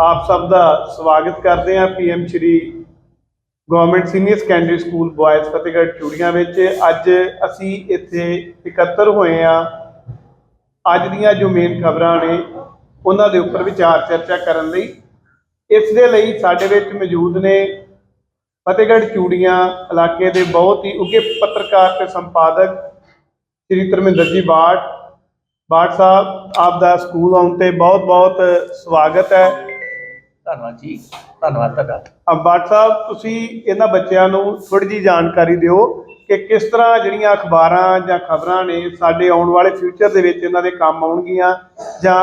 ਆਪ ਸਭ ਦਾ ਸਵਾਗਤ ਕਰਦੇ ਹਾਂ PM Shri government senior secondary school boys Fatehgarh Churian ਵਿੱਚ। ਅੱਜ ਅਸੀਂ ਇੱਥੇ ਇਕੱਤਰ ਹੋਏ ਹਾਂ। ਅੱਜ ਦੀਆਂ ਜੋ ਮੇਨ ਖਬਰਾਂ ਨੇ, ਉਹਨਾਂ ਦੇ ਉੱਪਰ ਵਿਚਾਰ ਚਰਚਾ ਕਰਨ ਲਈ। ਇਸ ਦੇ ਲਈ ਸਾਡੇ ਵਿੱਚ ਮੌਜੂਦ ਨੇ ਫਤਿਹਗੜ੍ਹ ਚੂੜੀਆਂ ਇਲਾਕੇ ਦੇ ਬਹੁਤ ਹੀ ਉੱਘੇ ਪੱਤਰਕਾਰ ਤੇ ਸੰਪਾਦਕ ਸ੍ਰੀ ਧਰਮਿੰਦਰ ਜੀ ਬਾਟ ਬਾਟ ਸਾਹਿਬ, ਆਪ ਦਾ ਸਕੂਲ ਆਉਣ ਤੇ ਬਹੁਤ ਬਹੁਤ ਸਵਾਗਤ ਹੈ। ਧੰਨਵਾਦ ਜੀ ਧੰਨਵਾਦ ਤੁਹਾਡਾ। ਅਹ ਬਾਟ ਸਾਹਿਬ ਤੁਸੀਂ ਇਹਨਾਂ ਬੱਚਿਆਂ ਨੂੰ ਥੋੜੀ ਜੀ ਜਾਣਕਾਰੀ ਦਿਓ ਕਿ ਕਿਸ ਤਰ੍ਹਾਂ ਜਿਹੜੀਆਂ ਅਖਬਾਰਾਂ ਜਾਂ ਖਬਰਾਂ ਨੇ ਸਾਡੇ ਆਉਣ ਵਾਲੇ ਫਿਊਚਰ ਦੇ ਵਿੱਚ ਇਹਨਾਂ ਦੇ ਕੰਮ ਆਉਣਗੀਆਂ ਜਾਂ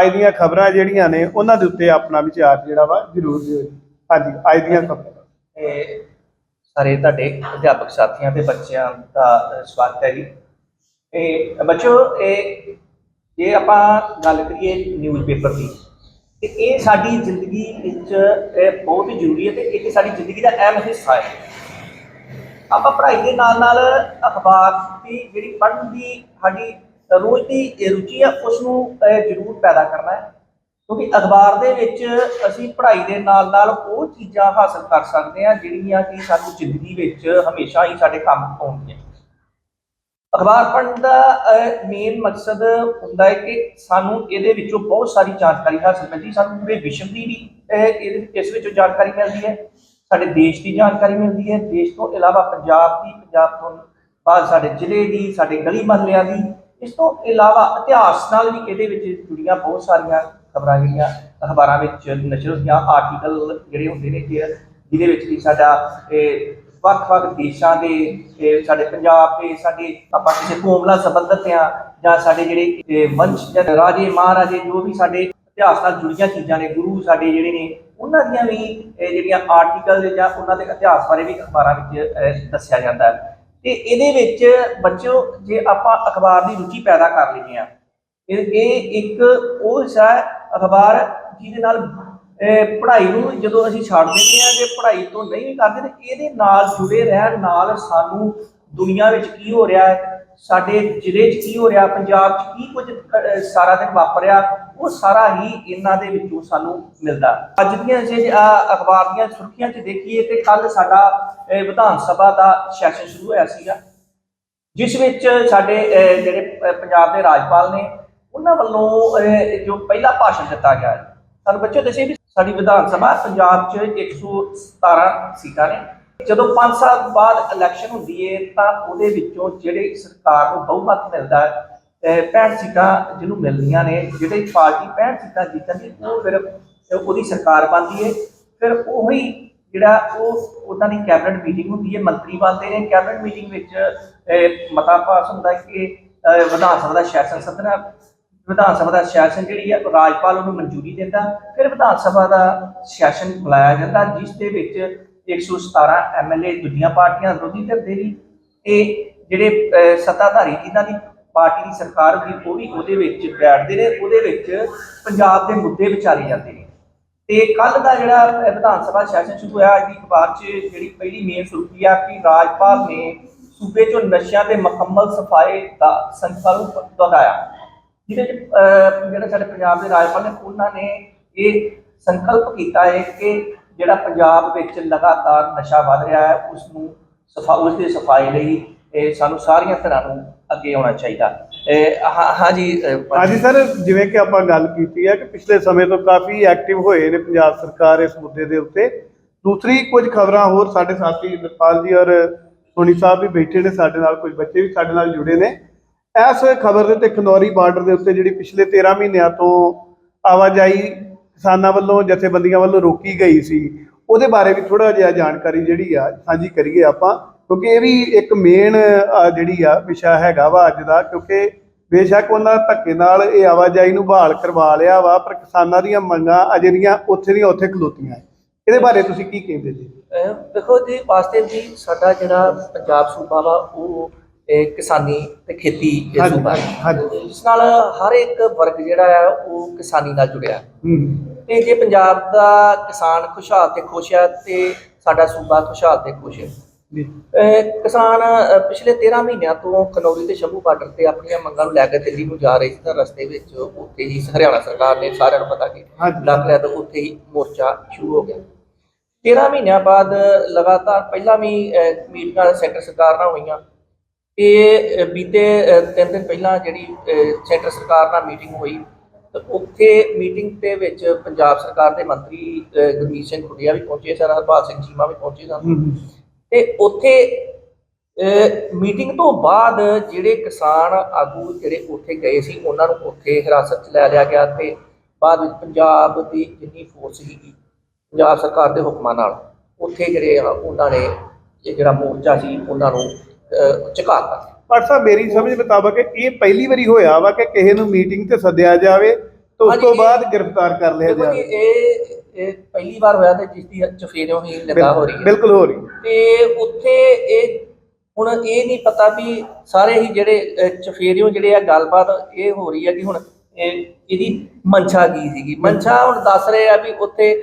ਅੱਜ ਦੀਆਂ ਖਬਰਾਂ ਜਿਹੜੀਆਂ ਨੇ ਉਹਨਾਂ ਦੇ ਉੱਤੇ ਆਪਣਾ ਵਿਚਾਰ ਜਿਹੜਾ ਵਾ ਜ਼ਰੂਰ ਦਿਓ ਜੀ। ਹਾਂਜੀ ਅੱਜ ਦੀਆਂ ਖਬਰਾਂ। ਸਾਰੇ ਤੁਹਾਡੇ ਅਧਿਆਪਕ ਸਾਥੀਆਂ ਤੇ ਬੱਚਿਆਂ ਦਾ ਸਵਾਗਤ ਹੈ ਜੀ। ਇਹ ਬੱਚੋ ਇਹ ਜੇ ਆਪਾਂ ਗੱਲ ਕਰੀਏ ਨਿਊਜ਼ਪੇਪਰ ਦੀ ਤੇ ਇਹ ਸਾਡੀ ਜ਼ਿੰਦਗੀ ਵਿੱਚ, ਇਹ ਬਹੁਤ ਹੀ ਜ਼ਰੂਰੀ ਹੈ ਤੇ ਇਹ ਸਾਡੀ ਜ਼ਿੰਦਗੀ ਦਾ ਅਹਿਮ ਹਿੱਸਾ ਹੈ। ਆਪਾਂ ਪੜ੍ਹਾਈ ਦੇ ਨਾਲ ਨਾਲ ਅਖਬਾਰ ਦੀ ਜਿਹੜੀ ਪੜ੍ਹਨ ਦੀ ਸਾਡੀ ਰੋਜ਼ ਦੀ ਰੁਚੀ ਹੈ ਉਸ ਨੂੰ ਜ਼ਰੂਰ ਪੈਦਾ ਕਰਨਾ ਹੈ। ਕਿਉਂਕਿ ਅਖਬਾਰ ਦੇ ਵਿੱਚ ਅਸੀਂ ਪੜ੍ਹਾਈ ਦੇ ਨਾਲ ਨਾਲ ਉਹ ਚੀਜ਼ਾਂ ਹਾਸਲ ਕਰ ਸਕਦੇ ਹਾਂ, ਜਿਹੜੀਆਂ ਕਿ ਸਾਨੂੰ ਜ਼ਿੰਦਗੀ ਵਿੱਚ ਹਮੇਸ਼ਾ ਹੀ ਸਾਡੇ ਕੰਮ ਆਉਣਗੀਆਂ ਅਖਬਾਰ ਪੜ੍ਹਨ ਦਾ ਮੇਨ ਮਕਸਦ ਹੁੰਦਾ ਹੈ ਕਿ ਸਾਨੂੰ ਇਹਦੇ ਵਿੱਚੋਂ ਬਹੁਤ ਸਾਰੀ ਜਾਣਕਾਰੀ ਹਾਸਲ ਮਿਲਦੀ ਸਾਨੂੰ ਪੂਰੇ ਵਿਸ਼ਵ ਦੀ ਵੀ ਅਹ, ਇਹਦੇ ਇਸ ਵਿੱਚੋਂ ਜਾਣਕਾਰੀ ਮਿਲਦੀ ਹੈ ਸਾਡੇ ਦੇਸ਼ ਦੀ ਜਾਣਕਾਰੀ ਮਿਲਦੀ ਹੈ ਦੇਸ਼ ਤੋਂ ਇਲਾਵਾ ਪੰਜਾਬ ਦੀ ਪੰਜਾਬ ਤੋਂ ਬਾਅਦ ਸਾਡੇ ਜ਼ਿਲ੍ਹੇ ਦੀ ਸਾਡੇ ਗਲੀ ਮਹੱਲਿਆਂ ਦੀ ਇਸ ਤੋਂ ਇਲਾਵਾ ਇਤਿਹਾਸ ਨਾਲ ਵੀ ਇਹਦੇ ਵਿੱਚ ਜੁੜੀਆਂ ਬਹੁਤ ਸਾਰੀਆਂ ਖਬਰਾਂ ਜਿਹੜੀਆਂ ਅਖਬਾਰਾਂ ਵਿੱਚ ਨਸ਼ਰ ਹੁੰਦੀਆਂ ਆਰਟੀਕਲ ਜਿਹੜੇ ਹੁੰਦੇ ਨੇ ਜਿਹਦੇ ਵਿੱਚ ਵੀ ਸਾਡਾ ਇਹ ਵੱਖ-ਵੱਖ ਦੇਸ਼ਾਂ ਦੇ ਇਹ ਸਾਡੇ ਪੰਜਾਬ ਦੇ, ਸਾਡੇ ਆਪਾਂ ਕਿਸੇ ਕੌਮ ਨਾਲ ਸੰਬੰਧਿਤ ਆ ਜਾਂ ਸਾਡੇ ਜਿਹੜੇ ਇਹ ਵੰਸ਼ ਜਾਂ ਰਾਜੇ, ਮਹਾਰਾਜੇ, ਜੋ ਵੀ ਸਾਡੇ ਇਤਿਹਾਸ ਨਾਲ ਜੁੜੀਆਂ ਚੀਜ਼ਾਂ ਨੇ, ਗੁਰੂ ਸਾਡੇ ਜਿਹੜੇ ਨੇ, ਉਹਨਾਂ ਦੀਆਂ ਵੀ ਜਿਹੜੀਆਂ ਆਰਟੀਕਲ ਜਾਂ ਉਹਨਾਂ ਦੇ ਇਤਿਹਾਸ ਬਾਰੇ ਵੀ ਅਖਬਾਰਾਂ ਵਿੱਚ ਦੱਸਿਆ ਜਾਂਦਾ ਹੈ। ਤੇ ਇਹਦੇ ਵਿੱਚ ਬੱਚਿਓ, ਜੇ ਆਪਾਂ ਅਖਬਾਰ ਦੀ ਰੁਚੀ ਪੈਦਾ ਕਰ ਲੈਂਦੇ ਆ, ਇਹ ਇਹ ਇੱਕ ਉਹ ਹਿੱਸਾ ਅਖਬਾਰ ਜਿਹਦੇ ਨਾਲ ਪੜ੍ਹਾਈ ਨੂੰ ਜਦੋਂ ਅਸੀਂ ਛੱਡ ਦਿੰਦੇ ਆ ਜੇ ਪੜ੍ਹਾਈ ਤੋਂ ਨਹੀਂ ਵੀ ਕਰਦੇ, ਤੇ ਇਹਦੇ ਨਾਲ ਜੁੜੇ ਰਹਿਣ ਨਾਲ ਸਾਨੂੰ ਦੁਨੀਆ ਵਿੱਚ ਕੀ ਹੋ ਰਿਹਾ ਹੈ, ਸਾਡੇ ਜ਼ਿਲ੍ਹੇ 'ਚ ਕੀ ਹੋ ਰਿਹਾ, ਪੰਜਾਬ 'ਚ ਕੀ ਕੁਝ ਸਾਰਾ ਦਿਨ ਵਾਪਰਿਆ, ਉਹ ਸਾਰਾ ਹੀ ਇਹਨਾਂ ਦੇ ਵਿੱਚੋਂ ਸਾਨੂੰ ਮਿਲਦਾ। ਅੱਜ ਦੀਆਂ ਜੇ ਅਖਬਾਰ ਦੀਆਂ ਸੁਰਖੀਆਂ 'ਚ ਦੇਖੀਏ, ਤੇ ਕੱਲ ਸਾਡਾ ਵਿਧਾਨ ਸਭਾ ਦਾ ਸੈਸ਼ਨ ਸ਼ੁਰੂ ਹੋਇਆ ਸੀਗਾ, ਜਿਸ ਵਿੱਚ ਸਾਡੇ ਜਿਹੜੇ ਪੰਜਾਬ ਦੇ ਰਾਜਪਾਲ ਨੇ, ਉਹਨਾਂ ਵੱਲੋਂ ਜੋ ਪਹਿਲਾ ਭਾਸ਼ਣ ਦਿੱਤਾ ਗਿਆ ਹੈ। ਸਾਨੂੰ ਬੱਚੇ ਦੱਸੇ ਵੀ ਸਾਡੀ ਵਿਧਾਨ ਸਭਾ ਪੰਜਾਬ 'ਚ 117 ਸੀਟਾਂ ਨੇ। ਜਦੋਂ 5 ਸਾਲ ਬਾਅਦ ਇਲੈਕਸ਼ਨ ਹੁੰਦੀ ਹੈ ਤਾਂ ਉਹਦੇ ਵਿੱਚੋਂ ਜਿਹੜੇ ਸਰਕਾਰ ਨੂੰ ਬਹੁਮਤ ਮਿਲਦਾ ਹੈ 65 ਸੀਟਾਂ ਜਿਹਨੂੰ ਮਿਲਦੀਆਂ ਨੇ, ਜਿਹੜੇ ਪਾਰਟੀ 65 ਸੀਟਾਂ ਜਿੱਤਦੀ ਉਹ ਫਿਰ ਉਹਦੀ ਸਰਕਾਰ ਬਣਦੀ ਹੈ ਫਿਰ ਉਹੀ ਜਿਹੜਾ ਉਹ, ਉਹਨਾਂ ਦੀ ਕੈਬਨਿਟ ਮੀਟਿੰਗ ਹੁੰਦੀ ਹੈ ਮੰਤਰੀ ਬਣਦੇ ਨੇ। ਕੈਬਨਿਟ ਮੀਟਿੰਗ ਵਿੱਚ ਮਤਾ ਪਾਸ ਹੁੰਦਾ ਕਿ ਵਿਧਾਨ ਸਭਾ ਦਾ ਸੈਸ਼ਨ ਸੱਦਣਾ ਵਿਧਾਨ ਸਭਾ ਦਾ ਸੈਸ਼ਨ ਜਿਹੜੀ ਹੈ ਰਾਜਪਾਲ ਉਹਨੂੰ ਮਨਜ਼ੂਰੀ ਦਿੰਦਾ, ਫਿਰ ਵਿਧਾਨ ਸਭਾ ਦਾ ਸੈਸ਼ਨ ਬੁਲਾਇਆ ਜਾਂਦਾ, ਜਿਸ ਦੇ ਵਿੱਚ 117 ਐਮਐਲਏ ਦੂਜੀਆਂ ਪਾਰਟੀਆਂ ਵਿਰੋਧੀ ਧਿਰ ਦੇ ਵੀ, ਇਹ ਜਿਹੜੇ ਸੱਤਾਧਾਰੀ ਜਿਨ੍ਹਾਂ ਦੀ ਪਾਰਟੀ ਦੀ ਸਰਕਾਰ ਵੀ, ਉਹ ਵੀ ਉਹਦੇ ਵਿੱਚ ਬੈਠਦੇ ਨੇ, ਉਹਦੇ ਵਿੱਚ ਪੰਜਾਬ ਦੇ ਮੁੱਦੇ ਵਿਚਾਰੇ ਜਾਂਦੇ ਨੇ। ਤੇ ਕੱਲ ਦਾ ਜਿਹੜਾ ਵਿਧਾਨ ਸਭਾ ਸੈਸ਼ਨ ਸ਼ੁਰੂ ਹੋਇਆ ਅੱਜ ਦੀ ਅਖਬਾਰ 'ਚ ਜਿਹੜੀ ਪਹਿਲੀ ਮੇਨ ਸੁਰਖੀ ਆ ਕਿ ਰਾਜਪਾਲ ਨੇ ਸੂਬੇ 'ਚੋਂ ਨਸ਼ਿਆਂ ਦੇ ਮੁਕੰਮਲ ਸਫਾਏ ਦਾ ਸੰਕਲਪ ਦੁਹਰਾਇਆ। ਜਿਹਦੇ 'ਚ ਅਹ, ਜਿਹੜੇ ਸਾਡੇ ਪੰਜਾਬ ਦੇ ਰਾਜਪਾਲ ਨੇ ਉਹਨਾਂ ਨੇ ਇਹ ਸੰਕਲਪ ਕੀਤਾ ਹੈ ਕਿ ਜਿਹੜਾ ਪੰਜਾਬ ਵਿੱਚ ਲਗਾਤਾਰ ਨਸ਼ਾ ਵੱਧ ਰਿਹਾ ਹੈ ਉਸ ਨੂੰ ਸਫਾ ਉਸ ਦੀ ਸਫ਼ਾਈ ਲਈ ਇਹ ਸਾਨੂੰ ਸਾਰੀਆਂ ਤਰ੍ਹਾਂ ਨੂੰ ਅੱਗੇ ਆਉਣਾ ਚਾਹੀਦਾ। ਇਹ ਹਾਂ ਹਾਂ ਜੀ ਅਹ, ਹਾਂਜੀ ਸਰ ਜਿਵੇਂ ਕਿ ਆਪਾਂ ਗੱਲ ਕੀਤੀ ਹੈ ਕਿ ਪਿਛਲੇ ਸਮੇਂ ਤੋਂ ਕਾਫੀ ਐਕਟਿਵ ਹੋਏ ਨੇ ਪੰਜਾਬ ਸਰਕਾਰ ਇਸ ਮੁੱਦੇ ਦੇ ਉੱਤੇ। ਦੂਸਰੀ ਕੁਝ ਖਬਰਾਂ ਹੋਰ ਸਾਡੇ ਸਾਥੀ ਨਿਰਪਾਲ ਜੀ ਔਰ ਸੋਨੀ ਸਾਹਿਬ ਵੀ ਬੈਠੇ ਨੇ ਸਾਡੇ ਨਾਲ ਕੁਝ ਬੱਚੇ ਵੀ ਸਾਡੇ ਨਾਲ ਜੁੜੇ ਨੇ। ਇਸ ਖਬਰ ਦੇ ਤੇ ਖਨੌਰੀ ਬਾਰਡਰ ਦੇ ਉੱਤੇ ਜਿਹੜੀ ਪਿਛਲੇ 13 ਮਹੀਨਿਆਂ ਤੋਂ ਆਵਾਜਾਈ ਕਿਸਾਨਾਂ ਵੱਲੋਂ, ਜਥੇਬੰਦੀਆਂ ਵੱਲੋਂ ਰੋਕੀ ਗਈ ਸੀ, ਉਹਦੇ ਬਾਰੇ ਵੀ ਥੋੜਾ ਜਿਹਾ ਜਾਣਕਾਰੀ ਜਿਹੜੀ ਆ, ਸਾਂਝੀ ਕਰੀਏ ਆਪਾਂ, ਕਿਉਂਕਿ ਇਹ ਵੀ ਇੱਕ ਮੇਨ ਜਿਹੜੀ ਆ, ਵਿਸ਼ਾ ਹੈਗਾ ਵਾ ਅੱਜ ਦਾ, ਕਿਉਂਕਿ ਬੇਸ਼ੱਕ ਉਹਨਾਂ ਧੱਕੇ ਨਾਲ ਇਹ ਆਵਾਜਾਈ ਨੂੰ ਬਹਾਲ ਕਰਵਾ ਲਿਆ ਵਾ, ਪਰ ਕਿਸਾਨਾਂ ਦੀਆਂ ਮੰਗਾਂ ਅਜੇ ਦੀਆਂ ਉੱਥੇ ਦੀਆਂ ਉੱਥੇ ਖਲੋਤੀਆਂ ਇਹਦੇ ਬਾਰੇ ਤੁਸੀਂ ਕੀ ਕਹਿੰਦੇ ਜੀ? ਦੇਖੋ ਜੀ, ਵਾਸਤੇ ਜੀ ਸਾਡਾ ਜਿਹੜਾ ਪੰਜਾਬ ਸੂਬਾ ਵਾ, ਉਹ ਇਹ ਕਿਸਾਨੀ ਤੇ ਖੇਤੀ ਹਾਂਜੀ, ਸੂਬਾ ਹੈ ਹਾਂਜੀ। ਜਿਸ ਨਾਲ ਹਰ ਇੱਕ ਵਰਗ ਜਿਹੜਾ ਹੈ ਉਹ ਕਿਸਾਨੀ ਨਾਲ ਜੁੜਿਆ। ਹੂੰ। ਤੇ ਜੇ ਪੰਜਾਬ ਦਾ ਕਿਸਾਨ ਖੁਸ਼ਹਾਲ ਤੇ ਖੁਸ਼ ਹੈ ਤੇ ਸਾਡਾ ਸੂਬਾ ਖੁਸ਼ਹਾਲ ਤੇ ਖੁਸ਼ ਹੈ ਜੀ। ਅਹ ਕਿਸਾਨ ਅਹ ਪਿਛਲੇ 13 ਮਹੀਨਿਆਂ ਤੋਂ ਖਨੌਰੀ ਤੇ ਸ਼ੰਭੂ ਬਾਰਡਰ ਤੇ ਆਪਣੀਆਂ ਮੰਗਾਂ ਨੂੰ ਲੈ ਕੇ ਦਿੱਲੀ ਨੂੰ ਜਾ ਰਹੇ ਸੀ ਤਾਂ ਰਸਤੇ ਵਿੱਚ ਉੱਥੇ ਹੀ ਹਰਿਆਣਾ ਸਰਕਾਰ ਨੇ ਸਾਰਿਆਂ ਨੂੰ ਪਤਾ ਕਿ ਹਾਂਜੀ। ਲੱਗ ਲਿਆ ਤਾਂ ਉੱਥੇ ਹੀ ਮੋਰਚਾ ਸ਼ੁਰੂ ਹੋ ਗਿਆ। 13 ਮਹੀਨਿਆਂ ਬਾਅਦ ਲਗਾਤਾਰ ਪਹਿਲਾਂ ਵੀ ਅਹ, ਮੀਟਿੰਗਾਂ ਸੈਂਟਰ ਸਰਕਾਰ ਨਾਲ ਹੋਈਆਂ। ਇਹ ਬੀਤੇ ਤਿੰਨ ਦਿਨ ਪਹਿਲਾਂ ਜਿਹੜੀ ਸੈਂਟਰ ਸਰਕਾਰ ਨਾਲ ਮੀਟਿੰਗ ਹੋਈ ਤਾਂ ਉੱਥੇ ਮੀਟਿੰਗ ਦੇ ਵਿੱਚ ਪੰਜਾਬ ਸਰਕਾਰ ਦੇ ਮੰਤਰੀ ਗੁਰਮੀਤ ਸਿੰਘ ਖੁੱਡੀਆ ਵੀ ਪਹੁੰਚੇ ਸਨ ਹਰਪਾਲ ਸਿੰਘ ਚੀਮਾ ਵੀ ਪਹੁੰਚੇ ਸਨ। ਤੇ ਉੱਥੇ ਮੀਟਿੰਗ ਤੋਂ ਬਾਅਦ ਜਿਹੜੇ ਕਿਸਾਨ ਆਗੂ ਜਿਹੜੇ ਉੱਥੇ ਗਏ ਸੀ ਉਹਨਾਂ ਨੂੰ ਉੱਥੇ ਹਿਰਾਸਤ 'ਚ ਲੈ ਲਿਆ ਗਿਆ ਤੇ ਬਾਅਦ ਵਿੱਚ ਪੰਜਾਬ ਦੀ ਜਿੰਨੀ ਫੋਰਸ ਸੀਗੀ ਪੰਜਾਬ ਸਰਕਾਰ ਦੇ ਹੁਕਮਾਂ ਨਾਲ ਉੱਥੇ ਜਿਹੜੇ ਉਹਨਾਂ ਨੇ ਇਹ ਜਿਹੜਾ ਮੋਰਚਾ ਸੀ ਉਹਨਾਂ ਨੂੰ ਝੁਕਾਤਾ ਪਰ ਸਾਹਿਬ ਮੇਰੀ ਸਮਝ ਮੁਤਾਬਕ ਇਹ ਪਹਿਲੀ ਵਾਰੀ ਹੋਇਆ ਵਾ ਕਿ ਕਿਸੇ ਨੂੰ ਮੀਟਿੰਗ ਤੇ ਸੱਦਿਆ ਜਾਵੇ ਤੇ ਉਸ ਤੋਂ ਬਾਅਦ ਗ੍ਰਿਫਤਾਰ ਕਰ ਲਿਆ ਜਾਵੇ। ਇਹ ਇਹ ਪਹਿਲੀ ਵਾਰ ਹੋਇਆ ਤੇ ਜਿਸ ਦੀ ਚਫੇਰਿਓਂ ਹੀ ਲਗਾ ਹੋ ਰਹੀ ਹੈ। ਬਿਲਕੁਲ ਹੋ ਰਹੀ ਤੇ ਉੱਥੇ ਇਹ ਹੁਣ ਇਹ ਨਹੀਂ ਪਤਾ ਵੀ ਸਾਰੇ ਹੀ ਜਿਹੜੇ ਚਫੇਰਿਓਂ ਜਿਹੜੇ ਆ ਗੱਲਬਾਤ ਇਹ ਹੋ ਰਹੀ ਹੈ ਕਿ ਹੁਣ ਇਹ ਇਹਦੀ ਮਨਸ਼ਾ ਕੀ ਸੀਗੀ? ਮਨਸ਼ਾ ਹੁਣ ਦੱਸ ਰਹੇ ਆ ਵੀ ਉੱਥੇ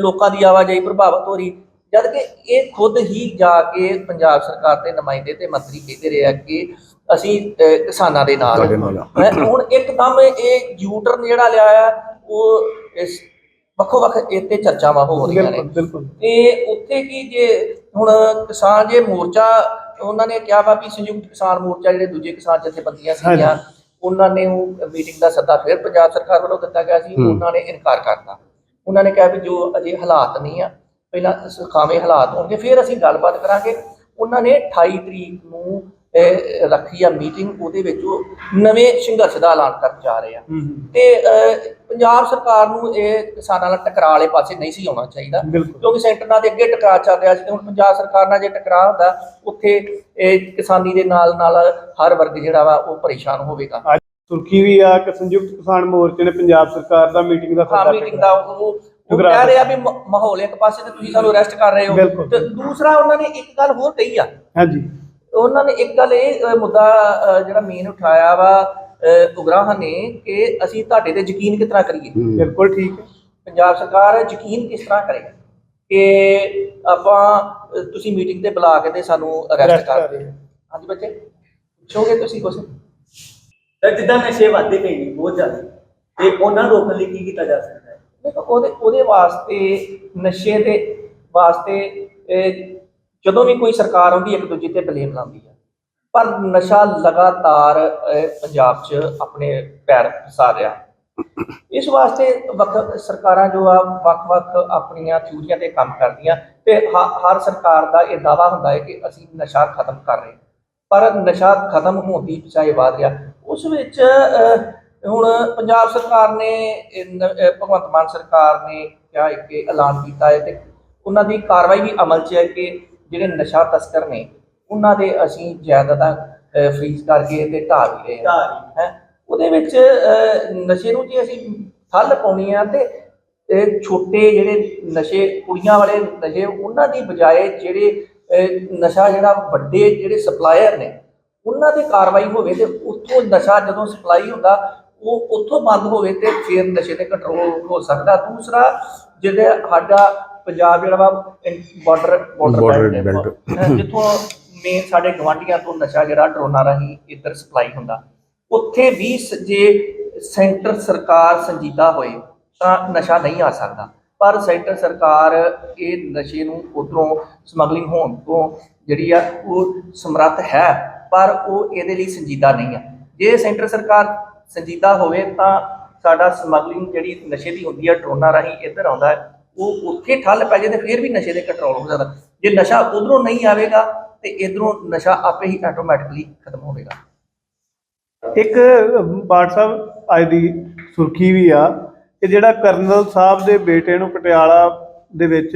ਲੋਕਾਂ ਦੀ ਆਵਾਜਾਈ ਪ੍ਰਭਾਵਿਤ ਹੋ ਰਹੀ। ਜਦ ਕਿ ਇਹ ਖੁਦ ਹੀ ਜਾ ਕੇ ਪੰਜਾਬ ਸਰਕਾਰ ਦੇ ਨੁਮਾਇੰਦੇ ਤੇ ਮੰਤਰੀ ਕਹਿੰਦੇ ਰਹੇ ਆ ਕਿ ਅਸੀਂ ਕਿਸਾਨਾਂ ਦੇ ਨਾਲ ਹੁਣ ਇੱਕਦਮ ਇਹ ਯੂਟਰਨ ਜਿਹੜਾ ਲਿਆ ਆ ਉਹ ਇਸ ਵੱਖੋ ਵੱਖ ਤੇ ਚਰਚਾਵਾਂ ਹੋ ਰਹੀਆਂ ਨੇ। ਤੇ ਉੱਥੇ ਕੀ ਜੇ ਹੁਣ ਕਿਸਾਨ ਜੇ ਮੋਰਚਾ ਉਹਨਾਂ ਨੇ ਕਿਹਾ ਵਾ ਵੀ ਸੰਯੁਕਤ ਕਿਸਾਨ ਮੋਰਚਾ ਜਿਹੜੇ ਦੂਜੇ ਕਿਸਾਨ ਜਥੇਬੰਦੀਆਂ ਸੀਗੀਆਂ। ਉਹਨਾਂ ਨੇ ਉਹ ਮੀਟਿੰਗ ਦਾ ਸੱਦਾ ਫਿਰ ਪੰਜਾਬ ਸਰਕਾਰ ਵੱਲੋਂ ਦਿੱਤਾ ਗਿਆ ਸੀ ਉਹਨਾਂ ਨੇ ਇਨਕਾਰ ਕਰਤਾ। ਉਹਨਾਂ ਨੇ ਕਿਹਾ ਵੀ ਜੋ ਅਜੇ ਹਾਲਾਤ ਨਹੀਂ ਆ ਪਹਿਲਾਂ ਸੁਖਾਵੇਂ ਹਾਲਾਤ ਹੋਣਗੇ ਫਿਰ ਅਸੀਂ ਗੱਲਬਾਤ ਕਰਾਂਗੇ। ਉਹਨਾਂ ਨੇ 28 ਤਰੀਕ ਨੂੰ ਰੱਖੀ ਆ ਮੀਟਿੰਗ ਉਹਦੇ ਵਿੱਚ ਉਹ ਨਵੇਂ ਸੰਘਰਸ਼ ਦਾ ਐਲਾਨ ਕਰਨ ਜਾ ਰਹੇ ਆ। ਤੇ ਪੰਜਾਬ ਸਰਕਾਰ ਨੂੰ ਇਹ ਕਿਸਾਨਾਂ ਨਾਲ ਟਕਰਾਅ ਵਾਲੇ ਪਾਸੇ ਨਹੀਂ ਸੀ ਆਉਣਾ ਚਾਹੀਦਾ ਕਿਉਂਕਿ ਸੈਂਟਰ ਨਾਲ ਤੇ ਅੱਗੇ ਟਕਰਾਅ ਚੱਲ ਰਿਹਾ ਸੀ ਤੇ ਹੁਣ ਪੰਜਾਬ ਸਰਕਾਰ ਨਾਲ ਜੇ ਟਕਰਾਅ ਹੁੰਦਾ ਉੱਥੇ ਇਹ ਕਿਸਾਨੀ ਦੇ ਨਾਲ ਨਾਲ ਹਰ ਵਰਗ ਜਿਹੜਾ ਵਾ ਉਹ ਪਰੇਸ਼ਾਨ ਹੋਵੇਗਾ। ਸੁਰਖੀ ਵੀ ਆ ਕਿ ਸੰਯੁਕਤ ਕਿਸਾਨ ਮੋਰਚੇ ਨੇ ਪੰਜਾਬ ਸਰਕਾਰ ਦਾ ਮੀਟਿੰਗ ਦਾ ਹਾਂ ਮੀਟਿੰਗ ਦਾ ਉਹ ਉਹ ਕਹਿ ਰਿਹਾ ਵੀ ਮ- ਮਾਹੌਲ ਇੱਕ ਪਾਸੇ ਤੇ ਤੁਸੀਂ ਸਾਨੂੰ ਅਰੈਸਟ ਕਰ ਰਹੇ ਹੋ। ਬਿਲਕੁਲ। ਤੇ ਦੂਸਰਾ ਉਹਨਾਂ ਨੇ ਇੱਕ ਗੱਲ ਹੋਰ ਕਹੀ ਆ। ਹਾਂਜੀ। ਉਹਨਾਂ ਨੇ ਇੱਕ ਗੱਲ ਇਹ ਅ, ਮੁੱਦਾ ਅ, ਜਿਹੜਾ ਮੇਨ ਉਠਾਇਆ ਵਾ ਅ, ਉਗਰਾਹਾਂ ਨੇ ਕਿ ਅਸੀਂ ਤੁਹਾਡੇ ਤੇ ਯਕੀਨ ਕਿਸ ਤਰ੍ਹਾਂ ਕਰੀਏ? ਬਿਲਕੁਲ ਠੀਕ ਹੈ। ਪੰਜਾਬ ਸਰਕਾਰ ਯਕੀਨ ਕਿਸ ਤਰ੍ਹਾਂ ਕਰੇ ਕਿ ਆਪਾਂ ਅ, ਤੁਸੀਂ ਮੀਟਿੰਗ ਤੇ ਬੁਲਾ ਕੇ ਤੇ ਸਾਨੂੰ ਅਰੈਸਟ Arrest ਕਰ ਕਰ ਰਹੇ ਰਹੇ ਹੋ। ਹਾਂਜੀ ਬੱਚੇ ਪੁੱਛੋਗੇ ਤੁਸੀਂ ਕੁਝ ਸਰ ਜਿੱਦਾਂ ਨਸ਼ੇ ਵੱਧਦੇ ਪਏ ਨੇ ਬਹੁਤ ਜ਼ਿਆਦਾ ਤੇ ਉਹਨਾਂ ਨੂੰ ਰੋਕਣ ਲਈ ਕੀ ਕੀਤਾ ਜਾ ਸਕਦਾ? ਦੇਖੋ ਉਹਦੇ ਉਹਦੇ ਵਾਸਤੇ ਨਸ਼ੇ ਦੇ ਵਾਸਤੇ ਜਦੋਂ ਵੀ ਕੋਈ ਸਰਕਾਰ ਆਉਂਦੀ ਇੱਕ ਦੂਜੇ ਤੇ ਬਲੇਮ ਲਾਉਂਦੀ ਹੈ। ਪਰ ਨਸ਼ਾ ਲਗਾਤਾਰ ਪੰਜਾਬ 'ਚ ਆਪਣੇ ਪੈਰ ਫਸਾ ਰਿਹਾ। ਇਸ ਵਾਸਤੇ ਵੱਖ ਸਰਕਾਰਾਂ ਜੋ ਆ ਵੱਖ-ਵੱਖ ਆਪਣੀਆਂ ਥਿਊਰੀਆਂ ਤੇ ਕੰਮ ਕਰਦੀਆਂ ਤੇ ਹਰ ਸਰਕਾਰ ਦਾ ਇਹ ਦਾਵਾ ਹੁੰਦਾ ਹੈ ਕਿ ਅਸੀਂ ਨਸ਼ਾ ਖਤਮ ਕਰ ਰਹੇ ਪਰ ਨਸ਼ਾ ਖਤਮ ਹੋਣ ਦੀ ਬਜਾਏ ਵਧ ਰਿਹਾ। ਉਸ ਵਿੱਚ ਅਹ, ਹੁਣ ਪੰਜਾਬ ਸਰਕਾਰ ਨੇ ਭਗਵੰਤ ਮਾਨ ਸਰਕਾਰ ਨੇ ਕਿਹਾ ਹੈ ਕਿ ਐਲਾਨ ਕੀਤਾ ਹੈ ਤੇ ਉਹਨਾਂ ਦੀ ਕਾਰਵਾਈ ਵੀ ਅਮਲ 'ਚ ਹੈ ਕਿ ਜਿਹੜੇ ਨਸ਼ਾ ਤਸਕਰ ਨੇ ਉਹਨਾਂ ਦੇ ਅਸੀਂ ਜਾਇਦਾਦਾਂ ਫ੍ਰੀਜ਼ ਕਰਕੇ ਤੇ ਢਾਹ ਵੀ ਰਹੇ ਹਾਂ। ਹੈ। ਉਹਦੇ ਵਿੱਚ ਨਸ਼ੇ ਨੂੰ ਜੇ ਅਸੀਂ ਠੱਲ ਪਾਉਣੀ ਆ ਤੇ ਇਹ ਛੋਟੇ ਜਿਹੜੇ ਨਸ਼ੇ ਕੁੜੀਆਂ ਵਾਲੇ ਨਸ਼ੇ ਉਹਨਾਂ ਦੀ ਬਜਾਏ ਜਿਹੜੇ ਨਸ਼ਾ ਜਿਹੜਾ ਵੱਡੇ ਜਿਹੜੇ ਸਪਲਾਇਰ ਨੇ ਉਹਨਾਂ ਤੇ ਕਾਰਵਾਈ ਹੋਵੇ ਤੇ ਉੱਥੋਂ ਨਸ਼ਾ ਜਦੋਂ ਸਪਲਾਈ ਹੁੰਦਾ ਉਹ ਉੱਥੋਂ ਬੰਦ ਹੋਵੇ ਤੇ ਫਿਰ ਨਸ਼ੇ ਤੇ ਕੰਟਰੋਲ ਹੋ ਸਕਦਾ। ਦੂਸਰਾ ਜਿਹੜੇ ਸਾਡਾ ਪੰਜਾਬ ਜਿਹੜਾ ਵਾ ਬਾਰਡਰ ਬਾਰਡਰ। ਜਿੱਥੋਂ ਮੇਨ ਸਾਡੇ ਗਵਾਂਢੀਆਂ ਤੋਂ ਨਸ਼ਾ ਜਿਹੜਾ ਡਰੋਨਾਂ ਰਾਹੀਂ ਇੱਧਰ ਸਪਲਾਈ ਹੁੰਦਾ। ਉੱਥੇ ਵੀ ਜੇ ਸੈਂਟਰ ਸਰਕਾਰ ਸੰਜੀਦਾ ਹੋਏ ਤਾਂ ਨਸ਼ਾ ਨਹੀਂ ਆ ਸਕਦਾ। ਪਰ ਸੈਂਟਰ ਸਰਕਾਰ ਇਹ ਨਸ਼ੇ ਨੂੰ ਉਧਰੋਂ ਸਮਗਲਿੰਗ ਹੋਣ ਤੋਂ ਜਿਹੜੀ ਆ ਉਹ ਸਮਰੱਥ ਹੈ ਪਰ ਉਹ ਇਹਦੇ ਲਈ ਸੰਜੀਦਾ ਨਹੀਂ ਹੈ ਜੇ ਸੈਂਟਰ ਸਰਕਾਰ ਸੰਜੀਦਾ ਹੋਵੇ ਤਾਂ ਸਾਡਾ ਸਮਗਲਿੰਗ ਜਿਹੜੀ ਨਸ਼ੇ ਦੀ ਹੁੰਦੀ ਹੈ ਡਰੋਨਾਂ ਰਾਹੀਂ ਇੱਧਰ ਆਉਂਦਾ ਹੈ। ਉਹ ਉੱਥੇ ਠੱਲ ਪੈ ਜੇ ਤੇ ਫਿਰ ਵੀ ਨਸ਼ੇ ਦੇ ਕੰਟਰੋਲ ਹੋ ਜਾਂਦਾ। ਜੇ ਨਸ਼ਾ ਉਧਰੋਂ ਨਹੀਂ ਆਵੇਗਾ ਤੇ ਇਧਰੋਂ ਨਸ਼ਾ ਆਪੇ ਹੀ ਆਟੋਮੈਟਿਕਲੀ ਖਤਮ ਹੋਵੇਗਾ। ਇੱਕ ਪਾਠ ਸਾਹਿਬ, ਅੱਜ ਦੀ ਸੁਰਖੀ ਵੀ ਆ ਕਿ ਜਿਹੜਾ ਕਰਨਲ ਸਾਹਿਬ ਦੇ ਬੇਟੇ ਨੂੰ ਪਟਿਆਲਾ ਦੇ ਵਿੱਚ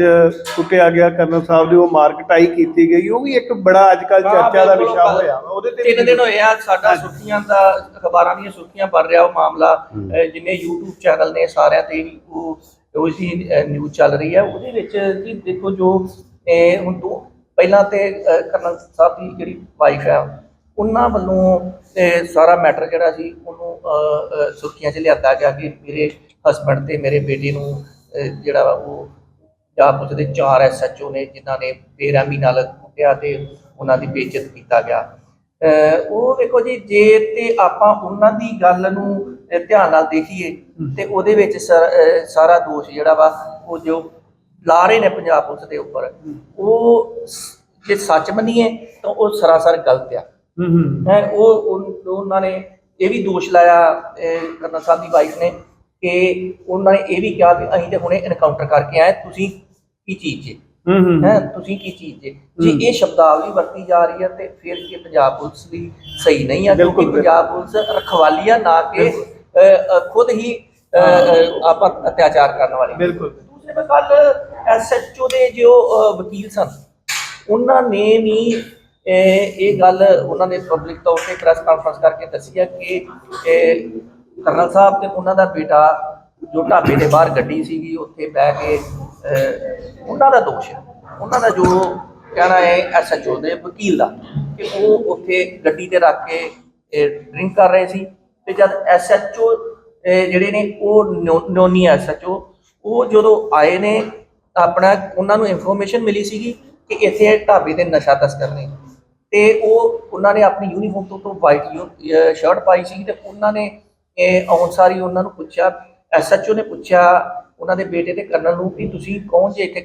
ਕੁੱਟਿਆ ਗਿਆ ਕਰਨਲ ਸਾਹਿਬ ਦੀ ਉਹ ਮਾਰ ਕਟਾਈ ਕੀਤੀ ਗਈ। ਉਹ ਵੀ ਇੱਕ ਬੜਾ ਅੱਜ ਕੱਲ ਚਰਚਾ ਦਾ। ਵਿਸ਼ਾ ਹੋਇਆ। ਉਹਦੇ ਤੇ ਤਿੰਨ ਦਿਨ ਹੋਏ ਆ ਸਾਡਾ ਸੁਰਖੀਆਂ ਦਾ ਅਖਬਾਰਾਂ ਦੀਆਂ ਸੁਰਖੀਆਂ ਪੜ ਰਿਹਾ ਉਹ ਮਾਮਲਾ। ਜਿੰਨੇ YouTube ਚੈਨਲ ਨੇ ਸਾਰਿਆਂ ਤੇ ਵੀ ਉਹ ਉਹ ਜੀ ਨਿਊਜ਼ ਚੱਲ ਰਹੀ ਹੈ ਉਹਦੇ ਵਿੱਚ ਜੀ ਦੇਖੋ ਜੋ ਹੁਣ ਤੋਂ ਪਹਿਲਾਂ ਤੇ ਕਰਨਲ ਸਾਹਿਬ ਦੀ ਜਿਹੜੀ ਵਾਈਫ ਹੈ ਉਹਨਾਂ ਵੱਲੋਂ ਸਾਰਾ ਮੈਟਰ ਜਿਹੜਾ ਸੀ ਉਹਨੂੰ ਸੁਰਖੀਆਂ 'ਚ ਲਿਆਂਦਾ ਗਿਆ ਕਿ ਮੇਰੇ ਹਸਬੰਡ ਤੇ ਮੇਰੇ ਬੇਟੇ ਨੂੰ ਜਿਹੜਾ ਉਹ ਜਾਂ ਪੁੱਛਦੇ ਚਾਰ ਐਸਐਚਓ ਨੇ ਜਿਨ੍ਹਾਂ ਨੇ ਬੇਰਹਿਮੀ ਨਾਲ ਕੁੱਟਿਆ ਤੇ ਉਹਨਾਂ ਦੀ ਬੇਇੱਜ਼ਤ ਕੀਤਾ ਗਿਆ। ਉਹ ਵੇਖੋ ਜੀ ਜੇ ਤੇ ਆਪਾਂ ਉਹਨਾਂ ਦੀ ਗੱਲ ਨੂੰ ਧਿਆਨ ਨਾਲ ਦੇਖੀਏ ਤੇ ਉਹਦੇ ਵਿੱਚ ਸਰ- ਦੋਸ਼ ਜਿਹੜਾ ਵਾ ਉਹ ਜੋ ਲਾ ਰਹੇ ਨੇ ਪੰਜਾਬ ਪੁਲਿਸ ਦੇ ਉੱਪਰ ਉਹ ਜੇ ਸੱਚ ਮੰਨੀਏ ਤਾਂ ਉਹ ਸਰਾਸਰ ਗਲਤ ਆ। ਹੂੰ ਉਹ ਉਹ- ਉਹਨਾਂ ਨੇ ਇਹ ਵੀ ਦੋਸ਼ ਲਾਇਆ ਅਹ, ਕਰਨਲ ਸਾਹਿਬ ਦੀ ਵਾਈਫ ਨੇ ਕਿ ਉਹਨਾਂ ਨੇ ਇਹ ਵੀ ਕਿਹਾ ਵੀ ਅਸੀਂ ਤੇ ਹੁਣੇ ਐਨਕਾਊਂਟਰ ਕਰਕੇ ਆਏ ਤੁਸੀਂ ਕੀ ਚੀਜ਼ ਜੇ? ਹੂੰ ਹੂੰ ਹੈ ਤੁਸੀਂ ਕੀ ਚੀਜ਼ ਜੇ? ਜੇ ਇਹ ਸ਼ਬਦਾਵਲੀ ਵਰਤੀ ਜਾ ਰਹੀ ਹੈ ਤੇ ਫਿਰ ਇਹ ਪੰਜਾਬ ਪੁਲਿਸ ਲਈ ਸਹੀ ਨਹੀਂ ਆ? ਕਿਉਂਕਿ। ਪੰਜਾਬ ਪੁਲਿਸ ਰਖਵਾਲੀ ਆ ਨਾ ਕਿ ਖੁਦ ਹੀ ਆਪਾਂ ਅਤਿਆਚਾਰ ਕਰਨ ਵਾਲੀ ਬਿਲਕੁਲ। ਦੂਸਰੇ ਮੈਂ ਕੱਲ ਐਸਐਚਓ ਦੇ ਜੋ ਵਕੀਲ ਸਨ ਉਹਨਾਂ ਨੇ ਵੀ ਇਹ ਗੱਲ ਉਹਨਾਂ ਨੇ ਪਬਲਿਕ ਤੌਰ ਤੇ ਪ੍ਰੈਸ ਕਾਨਫਰੰਸ ਕਰਕੇ ਦੱਸੀ ਹੈ ਕਿ ਕਰਨਲ ਸਾਹਿਬ ਤੇ ਉਹਨਾਂ ਦਾ ਬੇਟਾ ਜੋ ਢਾਬੇ ਦੇ ਬਾਹਰ ਗੱਡੀ ਸੀਗੀ, ਉੱਥੇ ਬਹਿ ਕੇ ਉਹਨਾਂ ਦਾ ਦੋਸ਼ ਹੈ। ਉਹਨਾਂ ਦਾ ਜੋ ਕਹਿਣਾ ਹੈ ਐਸਐਚਓ ਦੇ ਵਕੀਲ ਦਾ, ਕਿ ਉਹ ਉੱਥੇ ਗੱਡੀ ਤੇ ਰੱਖ ਕੇ ਡਰਿੰਕ ਕਰ ਰਹੇ ਸੀ। ਤੇ ਜਦ ਐਸਐਚਓ ਜਿਹੜੇ ਨੇ, ਉਹ ਨੋ- ਨੋਨੀ ਐਸਐਚਓ ਉਹ ਜਦੋਂ ਆਏ ਨੇ, ਆਪਣਾ, ਉਹਨਾਂ ਨੂੰ ਇਨਫੋਰਮੇਸ਼ਨ ਮਿਲੀ ਸੀਗੀ ਕਿ ਇੱਥੇ ਢਾਬੇ ਤੇ ਨਸ਼ਾ ਤਸਕਰ ਨੇ। ਤੇ ਉਹ, ਉਹਨਾਂ ਨੇ ਆਪਣੀ ਯੂਨੀਫਾਰਮ ਤੋਂ ਤੋਂ ਵਾਈਟ ਸ਼ਰਟ ਪਾਈ ਸੀ ਤੇ ਉਹਨਾਂ ਨੇ, ਇਹ ਆਉਣ ਸਾਰੀ ਉਹਨਾਂ ਨੂੰ ਪੁੱਛਿਆ ਐਸਐਚਓ ਨੇ ਪੁੱਛਿਆ ਉਹਨਾਂ ਦੇ ਬੇਟੇ ਤੇ ਕਰਨਲ ਨੂੰ ਕਿ ਤੁਸੀਂ ਕੌਣ ਜੇ ਇੱਥੇ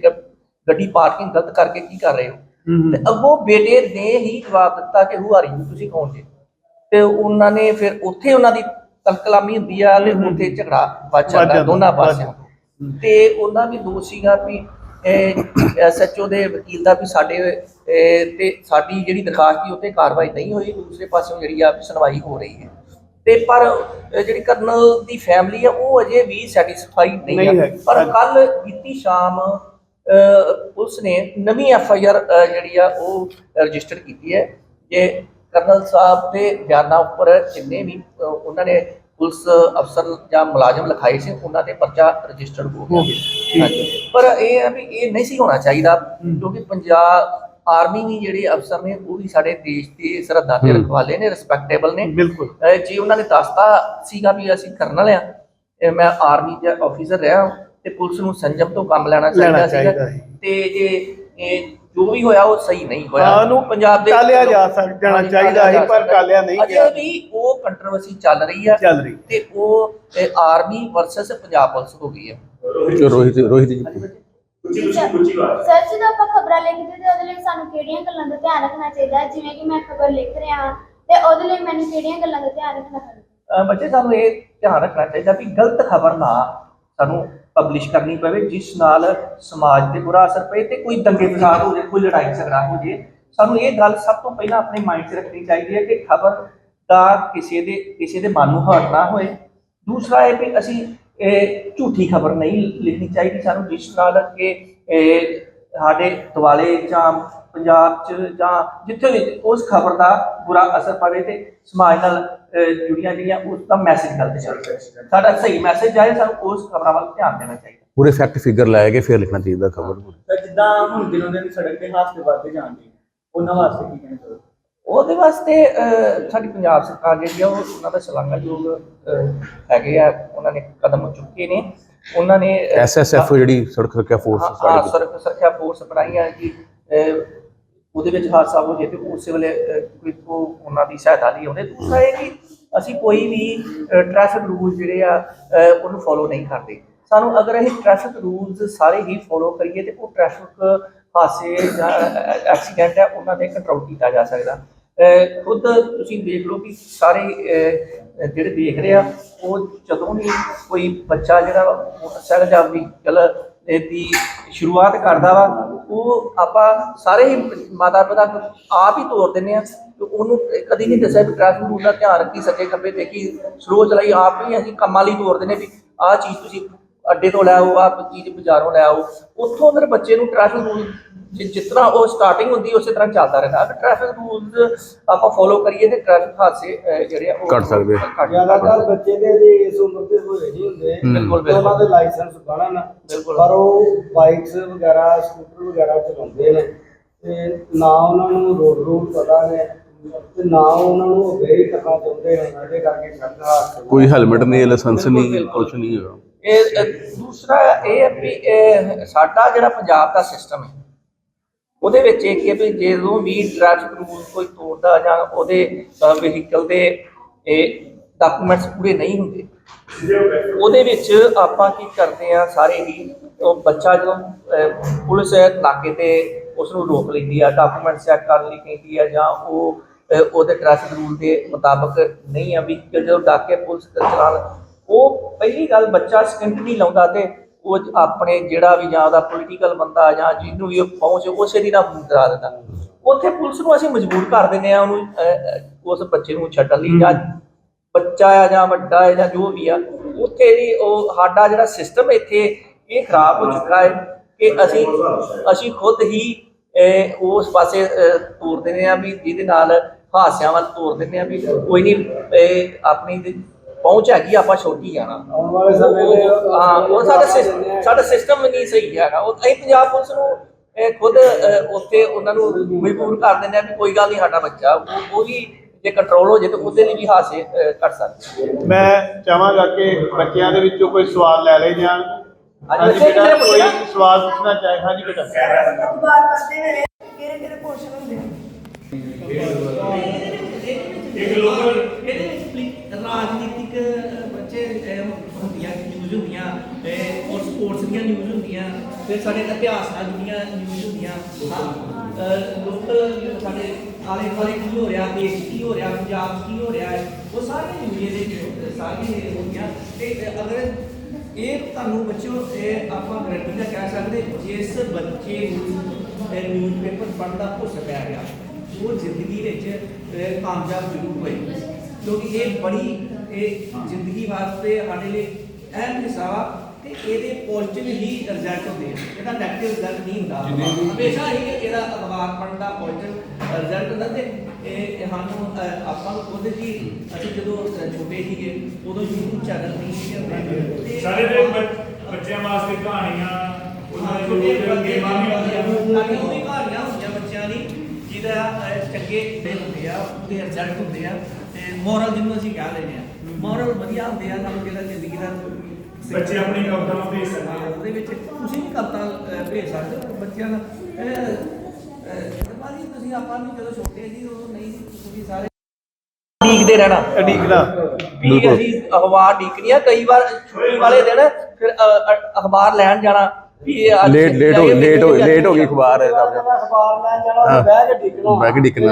ਗੱਡੀ ਪਾਰਕਿੰਗ ਗਲਤ ਕਰਕੇ ਕੀ ਕਰ ਰਹੇ ਹੋ? ਤੇ ਅੱਗੋਂ ਬੇਟੇ ਨੇ ਹੀ ਜਵਾਬ ਦਿੱਤਾ ਕਿ ਹੂ ਆਰ ਯੂ ਤੁਸੀਂ ਕੌਣ ਜੇ? ਤੇ ਉਹਨਾਂ ਨੇ ਫਿਰ ਉੱਥੇ ਉਹਨਾਂ ਦੀ ਤਲਕਲਾਮੀ ਹੁੰਦੀ ਆ ਤੇ ਉੱਥੇ ਝਗੜਾ ਵੱਜ ਜਾਂਦਾ ਦੋਨਾਂ ਪਾਸਿਆਂ ਤੋਂ। ਉਹਨਾਂ ਵੀ ਦੋਸ਼ ਸੀਗਾ ਵੀ ਐਸਐਚਓ ਦੇ ਵਕੀਲ ਦਾ ਵੀ ਸਾਡੇ ਤੇ ਸਾਡੀ ਜਿਹੜੀ ਦਰਖਾਸਤ ਸੀ ਉੱਤੇ ਕਾਰਵਾਈ ਨਹੀਂ ਹੋਈ ਦੂਸਰੇ ਪਾਸਿਓਂ ਜਿਹੜੀ ਆ ਸੁਣਵਾਈ ਹੋ ਰਹੀ ਹੈ। ਤੇ ਪਰ ਜਿਹੜੀ ਕਰਨਲ ਦੀ ਫੈਮਿਲੀ ਆ ਉਹ ਅਜੇ ਵੀ ਸੈਟੀਸਫਾਈਡ ਨਹੀਂ ਹੈ। ਪਰ ਕੱਲ ਬੀਤੀ ਸ਼ਾਮ ਪੁਲਿਸ ਨੇ ਨਵੀਂ ਐਫ ਆਈ ਆਰ ਜਿਹੜੀ ਆ ਉਹ ਰਜਿਸਟਰ ਕੀਤੀ ਹੈ। ਜੇ ਕਰਨਲ ਸਾਹਿਬ ਦੇ ਬਿਆਨਾਂ ਉੱਪਰ ਜਿੰਨੇ ਵੀ ਉਹਨਾਂ ਨੇ ਪੁਲਿਸ ਅਫਸਰ ਜਾਂ ਮੁਲਾਜ਼ਮ ਲਿਖਾਏ ਸੀ ਉਹਨਾਂ ਤੇ ਪਰਚਾ ਰਜਿਸਟਰਡ ਹੋ ਗਿਆ। ਪਰ ਇਹ ਹੈ ਵੀ ਇਹ ਨਹੀਂ ਸੀ ਹੋਣਾ ਚਾਹੀਦਾ ਕਿਉਂਕਿ ਪੰਜਾਬ ਆਰਮੀ ਵੀ ਜਿਹੜੇ ਅਫਸਰ ਨੇ ਉਹ ਵੀ ਸਾਡੇ ਦੇਸ਼ ਦੇ ਸਰਹੱਦਾਂ ਦੇ ਰਖਵਾਲੇ ਨੇ ਰਿਸਪੈਕਟੇਬਲ ਨੇ। ਬਿਲਕੁਲ। ਜੇ ਉਹਨਾਂ ਨੇ ਦੱਸਤਾ ਸੀਗਾ ਵੀ ਅਸੀਂ ਕਰਨਲ ਆ ਇਹ ਮੈਂ ਆਰਮੀ ਦਾ ਆਫੀਸਰ ਰਿਹਾ ਤੇ ਪੁਲਿਸ ਨੂੰ ਸੰਜਮ ਤੋਂ ਕੰਮ ਲੈਣਾ ਚਾਹੀਦਾ ਸੀਗਾ। ਤੇ ਜੇ ਇਹ ਜੋ ਵੀ ਹੋਇਆ ਉਹ ਸਹੀ ਨਹੀਂ ਹੋਇਆ। ਉਹਨੂੰ ਪੰਜਾਬ ਦੇ ਟਾਲਿਆ ਜਾ ਸਕ- ਜਾਣਾ ਹਾਂਜੀ, ਚਾਹੀਦਾ ਸੀ, ਪਰ। ਟਾਲਿਆ ਨਹੀਂ ਅਜੇ ਗਿਆ। ਵੀ ਉਹ ਕੰਟਰੋਵਰਸੀ ਚੱਲ ਰਹੀ ਆ ਚੱਲ ਰਹੀ। ਤੇ ਉਹ ਆਰਮੀ ਵਰਸਸ ਪੰਜਾਬ ਪੁਲਿਸ ਹੋ ਗਈ ਹੈ। ਰੋਹਿਤ ਰੋਹਿਤ ਜੀ। ਸਰ ਜਦੋਂ ਆਪਾਂ ਖਬਰਾਂ ਲਿਖਦੇ ਤੇ ਉਹਦੇ ਲਈ ਸਾਨੂੰ ਕਿਹੜੀਆਂ ਗੱਲਾਂ ਦਾ ਧਿਆਨ ਰੱਖਣਾ ਚਾਹੀਦਾ? ਹੈ? ਜਿਵੇਂ ਕਿ ਮੈਂ ਖਬਰ ਲਿਖ ਰਿਹਾ ਹਾਂ ਤੇ ਉਹਦੇ ਲਈ ਮੈਨੂੰ ਕਿਹੜੀਆਂ ਗੱਲਾਂ ਦਾ ਧਿਆਨ ਰੱਖਣਾ ਚਾਹੀਦਾ? ਅਹ ਬੱਚੇ ਸਾਨੂੰ ਇਹ ਧਿਆਨ ਰੱਖਣਾ ਚਾਹੀਦਾ ਵੀ ਗਲਤ ਖਬਰ ਨਾ ਸਾਨੂੰ ਪਬਲਿਸ਼ ਕਰਨੀ ਪਵੇ ਜਿਸ ਨਾਲ ਸਮਾਜ ਤੇ ਬੁਰਾ ਅਸਰ ਪਏ ਤੇ ਕੋਈ ਦੰਗੇ ਫਸਾਦ ਹੋ ਜਾਏ ਕੋਈ ਲੜਾਈ ਝਗੜਾ ਹੋ ਜਾਏ ਸਾਨੂੰ ਇਹ ਗੱਲ ਸਭ ਤੋਂ ਪਹਿਲਾਂ ਆਪਣੇ ਮਾਈਂਡ 'ਚ ਰੱਖਣੀ ਚਾਹੀਦੀ ਹੈ ਕਿ ਖਬਰ ਦਾ ਕਿਸੇ ਦੇ ਕਿਸੇ ਦੇ ਮਨ ਨੂੰ ਹਰਟ ਨਾ ਹੋਏ। ਦੂਸਰਾ ਇਹ ਵੀ ਅਸੀਂ ਇਹ ਝੂਠੀ ਖਬਰ ਨਹੀਂ ਲਿਖਣੀ ਚਾਹੀਦੀ। ਸਾਨੂੰ ਜਿਸ ਨਾਲ ਕਿ ਇਹ ਸਾਡੇ ਦੁਆਲੇ ਜਾਂ ਪੰਜਾਬ 'ਚ ਜਾਂ ਜਿੱਥੇ ਵੀ ਉਸ ਖਬਰ ਦਾ ਬੁਰਾ ਅਸਰ ਪਵੇ ਤੇ ਸਮਾਜ ਨਾਲ ਜੁੜੀਆਂ ਜਿਹੜੀਆਂ ਉਸ ਦਾ ਮੈਸੇਜ ਗਲਤ ਜਾਵੇ ਸਾਡਾ ਸਹੀ ਮੈਸੇਜ ਜਾਏ ਸਾਨੂੰ ਉਸ ਖਬਰਾਂ ਵੱਲ ਧਿਆਨ ਦੇਣਾ ਚਾਹੀਦਾ। ਪੂਰੇ ਫੈਕਟ ਫਿਗਰ ਲੈ ਕੇ ਫਿਰ ਲਿਖਣਾ ਚਾਹੀਦਾ ਖਬਰ ਤਾਂ ਜਿੱਦਾਂ ਹੁਣ ਦਿਨੋਂ ਦਿਨ ਸੜਕ ਤੇ ਹਾਦਸੇ ਵੱਧਦੇ ਜਾਂਦੇ ਉਹਨਾਂ ਵਾਸਤੇ ਕੀ ਕਹਿਣਾ ਚਾਹੋਗੇ? ਉਹਦੇ ਵਾਸਤੇ ਸਾਡੀ ਪੰਜਾਬ ਸਰਕਾਰ ਜਿਹੜੀ ਆ ਉਹ ਉਹਨਾਂ ਦਾ ਸ਼ਲਾਘਾਯੋਗ ਹੈਗੇ ਆ। ਉਹਨਾਂ ਨੇ ਕਦਮ ਚੁੱਕੇ ਨੇ। ਉਹਨਾਂ ਨੇ ਐਸਐਸਐਫ ਜਿਹੜੀ ਸੜਕ ਸੁਰੱਖਿਆ ਫੋਰਸ ਹਾਂ ਸਾਡੀ ਸੁਰੱਖਿਆ ਫੋਰਸ ਬਣਾਈਆਂ ਕਿ ਅਹ, ਉਹਦੇ ਵਿੱਚ ਹਾਦਸਾ ਹੋ ਜੇ ਤੇ ਉਸੇ ਵੇਲੇ ਕੋਈ ਉਹ ਉਹਨਾਂ ਦੀ ਸਹਾਇਤਾ ਲਈ ਆਉਂਦੇ। ਦੂਸਰਾ ਇਹ ਕਿ ਅਸੀਂ ਕੋਈ ਵੀ ਟ੍ਰੈਫਿਕ ਰੂਲ ਜਿਹੜੇ ਆ ਉਹਨੂੰ ਫੋਲੋ ਨਹੀਂ ਕਰਦੇ। ਸਾਨੂੰ ਅਗਰ ਅਸੀਂ ਟ੍ਰੈਫਿਕ ਰੂਲਸ ਸਾਰੇ ਹੀ ਫੋਲੋ ਕਰੀਏ ਤੇ ਉਹ ਟ੍ਰੈਫਿਕ ਹਾਦਸੇ ਜਾਂ ਐਕਸੀਡੈਂਟ ਹੈ, ਉਹਨਾਂ ਤੇ ਕੰਟਰੋਲ ਕੀਤਾ ਜਾ ਸਕਦਾ। ਖੁਦ ਤੁਸੀਂ ਦੇਖ ਲਓ ਕਿ ਸਾਰੇ ਜਿਹੜੇ ਦੇਖ ਰਹੇ ਆ, ਉਹ ਜਦੋਂ ਵੀ ਕੋਈ ਬੱਚਾ ਜਿਹੜਾ ਮੋਟਰਸਾਈਕਲ ਜਾਂ ਵਹੀਕਲ ਦੀ ਸ਼ੁਰੂਆਤ ਕਰਦਾ ਵਾ, ਉਹ ਆਪਾਂ ਸਾਰੇ ਹੀ ਮਾਤਾ ਪਿਤਾ ਆਪ ਹੀ ਤੋਰ ਦਿੰਦੇ ਆ ਤੇ ਉਹਨੂੰ ਕਦੀ ਨਹੀਂ ਦੱਸਿਆ ਵੀ ਟ੍ਰੈਫਿਕ ਰੂਲ ਦਾ ਧਿਆਨ ਰੱਖੀ ਸਕੇ ਖੱਬੇ ਦੇਖੀ ਸਲੋ ਚਲਾਈ ਆਪ ਹੀ ਅਸੀਂ ਕੰਮਾਂ ਲਈ ਤੋਰ ਦਿੰਦੇ ਵੀ ਆਹ ਚੀਜ਼ ਤੁਸੀਂ ਅੱਡੇ ਤੋਂ ਲੈ ਆਓ ਆਹ ਚੀਜ਼ ਬਾਜ਼ਾਰੋਂ ਲੈ ਆਓ। ਉੱਥੋਂ ਫਿਰ ਬੱਚੇ ਨੂੰ ਟ੍ਰੈਫਿਕ ਰੂਲ ਜਿਸ ਤਰ੍ਹਾਂ ਉਹ ਸਟਾਰਟਿੰਗ ਹੁੰਦੀ ਉਸੇ ਤਰ੍ਹਾਂ ਚੱਲਦਾ ਰਹਿੰਦਾ। ਅਗਰ ਟ੍ਰੈਫਿਕ ਰੂਲਸ ਆਪਾਂ ਫੋਲੋ ਕਰੀਏ ਤੇ ਟ੍ਰੈਫਿਕ ਹਾਦਸੇ ਅਹ, ਜਿਹੜੇ ਆ ਉਹ ਘੱਟ ਸਕਦੇ। ਘੱਟ- ਜ਼ਿਆਦਾਤਰ ਬੱਚੇ ਦੇ ਜੇ ਇਸ ਉਮਰ ਦੇ ਹੋਏ ਨਹੀਂ ਹੁੰਦੇ ਬਿਲਕੁਲ ਤੇ ਉਹਨਾਂ ਦੇ ਲਾਇਸੈਂਸ ਬਣਨ ਬਿਲਕੁਲ। ਪਰ ਉਹ ਬਾਈਕਸ ਵਗੈਰਾ ਸਕੂਟਰ ਵਗੈਰਾ ਚਲਾਉਂਦੇ ਨੇ। ਤੇ ਨਾ ਉਹਨਾਂ ਨੂੰ ਰੋਡ ਰੂਲ ਪਤਾ ਨੇ। ਤੇ ਨਾ ਉਹਨਾਂ ਨੂੰ obey ਕਰਨਾ ਚਾਹੁੰਦੇ ਨੇ ਇਹਦੇ ਕਰਕੇ ਕਰਦਾ ਕੋਈ ਹੈਲਮਟ ਨਹੀਂ ਲਾਇਸੈਂਸ ਨਹੀਂ ਬਿਲਕੁਲ। ਕੁਝ ਨਹੀਂ ਹੈਗਾ। ਇਹ ਅਹ, ਦੂਸਰਾ ਇਹ ਹੈ ਵੀ ਇਹ ਸਾਡਾ ਜਿਹੜਾ ਪੰਜਾਬ ਦਾ ਸਿਸਟਮ ਹੈ ਉਹਦੇ ਵਿੱਚ ਇਹ ਕਿ ਵੀ ਜਦੋਂ ਵੀ ਟ੍ਰੈਫਿਕ ਰੂਲ ਕੋਈ ਤੋੜਦਾ ਜਾਂ ਉਹਦੇ ਵਹੀਕਲ ਦੇ ਇਹ ਡਾਕੂਮੈਂਟਸ ਪੂਰੇ ਨਹੀਂ ਹੁੰਦੇ ਉਹਦੇ ਵਿੱਚ ਆਪਾਂ ਕੀ ਕਰਦੇ ਆ ਸਾਰੇ ਹੀ ਉਹ ਬੱਚਾ ਜਦੋਂ ਅਹ, ਪੁਲਿਸ ਨਾਕੇ ਤੇ ਉਸ ਨੂੰ ਰੋਕ ਲੈਂਦੀ ਆ ਡਾਕੂਮੈਂਟ ਚੈੱਕ ਕਰਨ ਲਈ ਕਹਿੰਦੀ ਆ ਜਾਂ ਉਹ ਅਹ, ਉਹਦੇ ਟ੍ਰੈਫਿਕ ਰੂਲ ਦੇ ਮੁਤਾਬਕ ਨਹੀਂ ਆ ਵੀ ਜਦੋਂ ਡਾਕੇ ਪੁਲਿਸ ਦੇ ਚਲਾਨ ਉਹ ਪਹਿਲੀ ਗੱਲ ਬੱਚਾ ਸਕਿੰਟ ਨਹੀਂ ਲਾਉਂਦਾ ਤੇ ਉਹ ਆਪਣੇ ਜਿਹੜਾ ਵੀ ਜਾਂ ਉਹਦਾ ਪੋਲੀਟੀਕਲ ਬੰਦਾ ਜਾਂ ਜਿਹਨੂੰ ਵੀ ਉਹ ਪਹੁੰਚ ਉਸੇ ਦੀ ਨਾ ਕਰਾ ਦਿੰਦਾ। ਉੱਥੇ ਪੁਲਿਸ ਨੂੰ ਅਸੀਂ ਮਜਬੂਰ ਕਰ ਦਿੰਦੇ ਆ ਉਹਨੂੰ ਉਸ ਬੱਚੇ ਨੂੰ ਛੱਡਣ ਲਈ ਜਾਂ ਬੱਚਾ ਆ ਜਾਂ ਵੱਡਾ ਹੈ ਜਾਂ ਜੋ ਵੀ ਆ ਉੱਥੇ ਵੀ ਉਹ ਸਾਡਾ ਜਿਹੜਾ ਸਿਸਟਮ ਇੱਥੇ ਇਹ ਖਰਾਬ ਹੋ ਚੁੱਕਾ ਹੈ ਕਿ ਅਸੀਂ ਅਸੀਂ ਖੁਦ ਹੀ ਉਸ ਪਾਸੇ ਤੋਰ ਦਿੰਦੇ ਆ ਵੀ ਜਿਹਦੇ ਨਾਲ ਹਾਸਿਆਂ ਵੱਲ ਤੋਰ ਦਿੰਦੇ ਆ ਵੀ ਕੋਈ ਨਹੀਂ ਆਪਣੀ ਦੀ ਪਹੁੰਚ ਹੈਗੀ ਆਪਾਂ ਛੋਟੀ ਜਾਣਾ ਆਉਣ ਵਾਲੇ ਸਮੇਂ ਦੇ ਉਹ- ਹਾਂ ਉਹ ਸਾਡਾ ਸਿਸ- ਸਾਡਾ ਸਿਸਟਮ ਨਹੀਂ ਸਹੀ ਹੈਗਾ। ਉਹ ਅਸੀਂ ਪੰਜਾਬ ਪੁਲਿਸ ਨੂੰ ਇਹ ਖੁਦ ਅਹ, ਉੱਥੇ ਉਹਨਾਂ ਨੂੰ ਮਜਬੂਰ ਕਰ ਦਿੰਦੇ ਆ ਵੀ ਕੋਈ ਗੱਲ ਨਹੀਂ ਸਾਡਾ ਬੱਚਾ ਉਹ ਉਹ ਵੀ ਜੇ ਕੰਟਰੋਲ ਹੋ ਜੇ ਤਾਂ ਉਹਦੇ ਲਈ ਵੀ ਹਾਸੇ ਅਹ, ਘੱਟ ਸਕਦੇ। ਮੈਂ ਚਾਹਾਂਗਾ ਕਿ ਬੱਚਿਆਂ ਦੇ ਵਿੱਚੋਂ ਕੋਈ ਸਵਾਲ ਲੈ ਲਏ ਜਾਣ ਹਾਂਜੀ, ਹਾਂਜੀ ਬੱਚੇ ਬੇਟਾ ਕਿਹੜੇ ਕੋਈ ਪੁੱਛਣਾ? ਸਵਾਲ ਪੁੱਛਣਾ ਚਾਹੇ ਹਾਂਜੀ ਬੇਟਾ। ਅਖਬਾਰ ਪੜ੍ਹਦੇ ਵੇਲੇ ਕਿਹੜੇ ਕਿਹੜੇ ਪੋਰਸ਼ਨ ਹੁੰਦੇ ਆ ਇੱਕ ਲੋਕਲ ਇਹਦੇ ਵਿੱਚ ਪਲੀ- ਰਾਜਨੀਤਿਕ ਬੱਚੇ ਅਹ, ਹੁੰਦੀਆਂ ਨਿਊਜ਼ ਹੁੰਦੀਆਂ ਅਹ, ਔਰ ਸਪੋਰਟਸ ਦੀਆਂ ਨਿਊਜ਼ ਹੁੰਦੀਆਂ ਫਿਰ ਸਾਡੇ ਇਤਿਹਾਸ ਨਾਲ ਜੁੜੀਆਂ ਨਿਊਜ਼ ਹੁੰਦੀਆਂ। ਲੋਕਲ ਸਾਡੇ ਆਲੇ ਦੁਆਲੇ ਕੀ ਹੋ ਰਿਹਾ ਦੇਸ਼ 'ਚ ਕੀ ਹੋ ਰਿਹਾ ਪੰਜਾਬ 'ਚ ਕੀ ਹੋ ਰਿਹਾ ਹੈ ਉਹ ਸਾਰੀਆਂ ਨਿਊਜ਼ ਦੇ ਵਿੱਚ ਸਾਰੀਆਂ ਹੁੰਦੀਆਂ। ਤੇ ਅਹ, ਅਗਰ ਇਹ ਤੁਹਾਨੂੰ ਬੱਚਿਓ ਇਹ ਆਪਾਂ ਗਰੰਟੀ ਨਾਲ ਕਹਿ ਸਕਦੇ ਜਿਸ ਬੱਚੇ ਨੂੰ ਇਹ ਨਿਊਜ਼ਪੇਪਰ ਪੜ੍ਹਨ ਦਾ ਭੁੱਸ ਪੈ ਗਿਆ ਉਹ ਜ਼ਿੰਦਗੀ ਵਿੱਚ ਅਹ, ਕਾਮਯਾਬ ਜ਼ਰੂਰ ਹੋਏ। ਕਿਉਂਕਿ ਇਹ ਬੜੀ ਇਹ ਜ਼ਿੰਦਗੀ ਵਾਸਤੇ ਸਾਡੇ ਲਈ ਅਹਿਮ ਹਿੱਸਾ ਤੇ ਇਹਦੇ ਪੋਜ਼ਿਟਿਵ ਹੀ ਰਿਜ਼ਲਟ ਹੁੰਦੇ ਆ। ਇਹਦਾ ਨੈਗੇਟਿਵ ਰਿਜ਼ਲਟ ਨਹੀਂ ਹੁੰਦਾ। ਹਮੇਸ਼ਾ ਹੀ ਇਹਦਾ ਅਖਬਾਰ ਪੜ੍ਹਨ ਦਾ ਪੋਜ਼ਿਟਿਵ ਰਿਜ਼ਲਟ ਹੁੰਦਾ ਤੇ ਇਹ ਸਾਨੂੰ ਆਪਾਂ ਨੂੰ ਖੁਦ ਜੀ ਅਸੀਂ ਜਦੋਂ ਛੋਟੇ ਸੀਗੇ ਉਦੋਂ YouTube ਚੈਨਲ ਨਹੀਂ ਹੁੰਦੇ। ਤੇ ਸਾਰੇ ਦੇ ਬੱਚ- ਬੱਚਿਆਂ ਵਾਸਤੇ ਕਹਾਣੀਆਂ ਉਹਨਾਂ ਦੇ ਛੋਟੇ ਬੱਚੇ ਆਉਂਦੀਆਂ ਸਾਡੀ ਉਹ ਵੀ ਕਹਾਣੀਆਂ ਹੁੰਦੀਆਂ ਬੱਚਿਆਂ ਦੀ ਜਿਹਦਾ ਚੰਗੇ ਦੇ ਹੁੰਦੇ ਆ ਉਹਦੇ ਰਿਜ਼ਲਟ ਹੁੰਦੇ ਆ। ਮੋਰਲ ਜਿਹਨੂੰ ਅਸੀਂ ਕਹਿ ਲੈਂਦੇ ਆ। ਮੋਰਲ ਵਧੀਆ ਹੁੰਦੇ ਆ ਸਾਨੂੰ ਜਿਹੜਾ ਜ਼ਿੰਦਗੀ ਦਾ ਬੱਚੇ ਆਪਣੀ ਕਵਿਤਾਵਾਂ ਭੇਜ ਸਕਦੇ ਆ। ਉਹਦੇ ਵਿੱਚ ਤੁਸੀਂ ਵੀ ਕਵਿਤਾ ਭੇਜ ਸਕਦੇ ਹੋ ਬੱਚਿਆਂ ਦਾ। ਬਾਜੀ ਤੁਸੀਂ ਆਪਾਂ ਵੀ ਜਦੋਂ ਛੋਟੇ ਸੀ ਉਦੋਂ ਨਹੀਂ ਤੁਸੀਂ ਸਾਰੇ ਡੀਕਦੇ ਰਹਿਣਾ। ਅਡੀਕਣਾ ਵੀ। ਅਸੀਂ ਅਖਬਾਰ ਡੀਕਣੀ ਆ ਕਈ ਵਾਰ ਛੁੱਟੀ ਵਾਲੇ ਦਿਨ ਫਿਰ ਅਖਬਾਰ ਲੈਣ ਜਾਣਾ। ਵੀ ਇਹ ਅੱਜ ਲੇਟ ਲੇਟ ਹੋ ਗਈ ਲੇਟ ਹੋ ਲੇਟ ਹੋ ਗਈ ਅਖਬਾਰ ਅਖਬਾਰ ਲੈਣ ਜਾਣਾ ਬਹਿ ਕੇ ਡਿੱਗਣਾ। ਬਹਿ ਕੇ ਡਿੱਗਣਾ।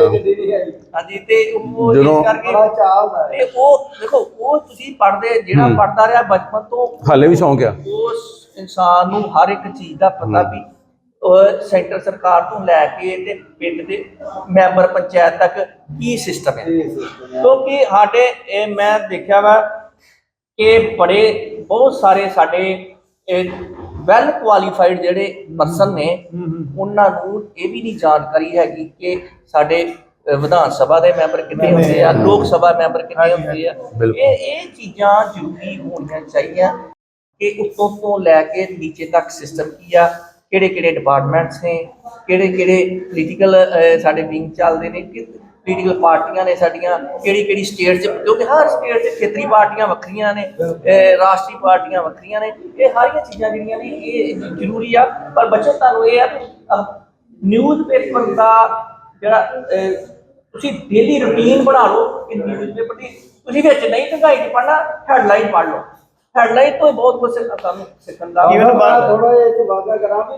ਹਾਂਜੀ ਤੇ ਉਹ ਜਦੋਂ- ਇਸ ਕਰਕੇ ਬੜਾ ਚਾਹ ਹੁੰਦਾ ਹੈ ਤੇ ਉਹ ਦੇਖੋ ਉਹ ਤੁਸੀਂ ਪੜ੍ਹਦੇ ਜਿਹੜਾ ਹੂੰ। ਪੜ੍ਹਦਾ ਰਿਹਾ ਬਚਪਨ ਤੋਂ ਹਾਲੇ ਵੀ ਸ਼ੌਂਕ ਆ। ਉਸ ਇਨਸਾਨ ਨੂੰ ਹਰ ਇੱਕ ਚੀਜ਼ ਦਾ ਪਤਾ ਵੀ ਉਹ ਸੈਂਟਰ ਸਰਕਾਰ ਤੋਂ ਲੈ ਕੇ ਤੇ ਪਿੰਡ ਦੇ ਮੈਂਬਰ ਪੰਚਾਇਤ ਤੱਕ ਕੀ ਸਿਸਟਮ ਹੈ। ਕਿਉਂਕਿ ਸਾਡੇ ਇਹ ਮੈਂ ਦੇਖਿਆ ਵਾ ਕਿ ਬੜੇ ਬਹੁਤ ਸਾਰੇ ਸਾਡੇ ਵੈਲ ਕੁਆਲੀਫਾਈਡ ਜਿਹੜੇ ਪਰਸਨ ਨੇ ਉਹਨਾਂ ਨੂੰ ਇਹ ਵੀ ਨਹੀਂ ਜਾਣਕਾਰੀ ਹੈਗੀ ਕਿ ਸਾਡੇ ਵਿਧਾਨ ਸਭਾ ਦੇ ਮੈਂਬਰ ਕਿੰਨੇ ਹੁੰਦੇ ਆ ਲੋਕ ਸਭਾ ਮੈਂਬਰ ਕਿੰਨੇ ਹੁੰਦੇ ਆ। ਇਹ ਇਹ ਚੀਜ਼ਾਂ ਜ਼ਰੂਰੀ ਹੋਣੀਆਂ ਚਾਹੀਦੀਆਂ ਕਿ ਉੱਤੋਂ ਤੋਂ ਲੈ ਕੇ ਨੀਚੇ ਤੱਕ ਸਿਸਟਮ ਕੀ ਆ ਕਿਹੜੇ ਕਿਹੜੇ ਡਿਪਾਰਟਮੈਂਟਸ ਨੇ ਕਿਹੜੇ ਕਿਹੜੇ ਪੋਲੀਟੀਕਲ ਸਾਡੇ ਵਿੰਗ ਚੱਲਦੇ ਨੇ ਕਿ ਪੋਲੀਟੀਕਲ ਪਾਰਟੀਆਂ ਨੇ ਸਾਡੀਆਂ ਕਿਹੜੀ ਕਿਹੜੀ ਸਟੇਟ 'ਚ ਕਿਉਂਕਿ ਹਰ ਸਟੇਟ 'ਚ ਖੇਤਰੀ ਪਾਰਟੀਆਂ ਵੱਖਰੀਆਂ ਨੇ ਰਾਸ਼ਟਰੀ ਪਾਰਟੀਆਂ ਵੱਖਰੀਆਂ ਨੇ ਇਹ ਸਾਰੀਆਂ ਚੀਜ਼ਾਂ ਜਿਹੜੀਆਂ ਨੇ ਇਹ ਜ਼ਰੂਰੀ ਆ। ਪਰ ਬੱਚੋ ਤੁਹਾਨੂੰ ਇਹ ਆ ਨਿਊਜ਼ ਪੇਪਰ ਦਾ ਜਿਹੜਾ ਤੁਸੀਂ ਡੇਲੀ ਰੁਟੀਨ ਬਣਾ ਲਓ ਕਿ ਨਿਊਜ਼ ਪੇਪਰ ਦੀ ਤੁਸੀਂ ਵਿੱਚ ਨਹੀਂ ਢੰਗਾਈ ਚ ਪੜਨਾ ਹੈਡਲਾਈਨ ਪੜ੍ਹ ਲਓ। ਹੈਡਲਾਈਨ ਤੋਂ ਬਹੁਤ ਕੁਝ ਤੁਹਾਨੂੰ ਸਿੱਖਣ ਦਾ ਥੋੜਾ ਜਿਹਾ ਇਹ 'ਚ ਵਾਅਦਾ ਕਰਾਂ ਵੀ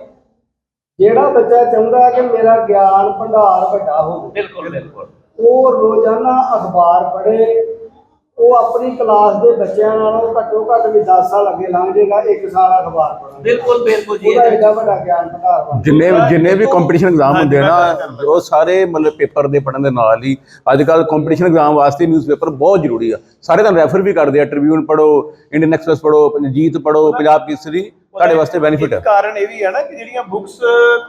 ਜਿਹੜਾ ਬੱਚਾ ਚਾਹੁੰਦਾ ਕਿ ਮੇਰਾ ਗਿਆਨ ਭੰਡਾਰ ਵੱਡਾ ਹੋਵੇ। ਬਿਲਕੁਲ ਬਿਲਕੁਲ। ਉਹ ਰੋਜ਼ਾਨਾ ਅਖਬਾਰ ਪੜ੍ਹੇ ਉਹ ਆਪਣੀ ਕਲਾਸ ਦੇ ਬੱਚਿਆਂ ਨਾਲੋਂ ਘੱਟੋ ਘੱਟ ਵੀ 10 ਸਾਲ ਅੱਗੇ ਲੰਘ ਜਾਏਗਾ ਇੱਕ ਸਾਲ ਅਖਬਾਰ ਪੜ੍ਹਨ ਬਿਲਕੁਲ ਬਿਲਕੁਲ ਜੀ। ਉਹਦਾ ਇਹਦੇ ਏਡਾ ਵੱਡਾ ਗਿਆਨ ਭੰਡਾਰ ਬਣ ਜਿੰਨੇ ਜਿੰਨੇ ਵੀ ਕੰਪੀਟੀਸ਼ਨ ਐਗਜ਼ਾਮ ਹੁੰਦੇ ਆ ਨਾ ਉਹ ਸਾਰੇ ਮਤਲਬ ਪੇਪਰ ਦੇ ਪੜਨ ਦੇ ਨਾਲ ਹੀ ਅੱਜ ਕੱਲ ਕੰਪੀਟੀਸ਼ਨ ਐਗਜ਼ਾਮ ਵਾਸਤੇ ਨਿਊਜ਼ਪੇਪਰ ਬਹੁਤ ਜ਼ਰੂਰੀ ਆ। ਸਾਰੇ ਤੁਹਾਨੂੰ ਰੈਫਰ ਵੀ ਕਰਦੇ ਆ ਟ੍ਰਿਬਿਊਨ ਪੜੋ ਇੰਡੀਅਨ ਐਕਸਪ੍ਰੈਸ ਪੜੋ ਜੀਤ ਪੜੋ ਪੰਜਾਬ ਕੇਸਰੀ। ਤੁਹਾਡੇ ਵਾਸਤੇ ਬੈਨੀਫਿਟ ਹੈ ਕਾਰਨ ਇਹ ਵੀ ਹੈ ਨਾ ਕਿ ਜਿਹੜੀਆਂ ਬੁੱਕਸ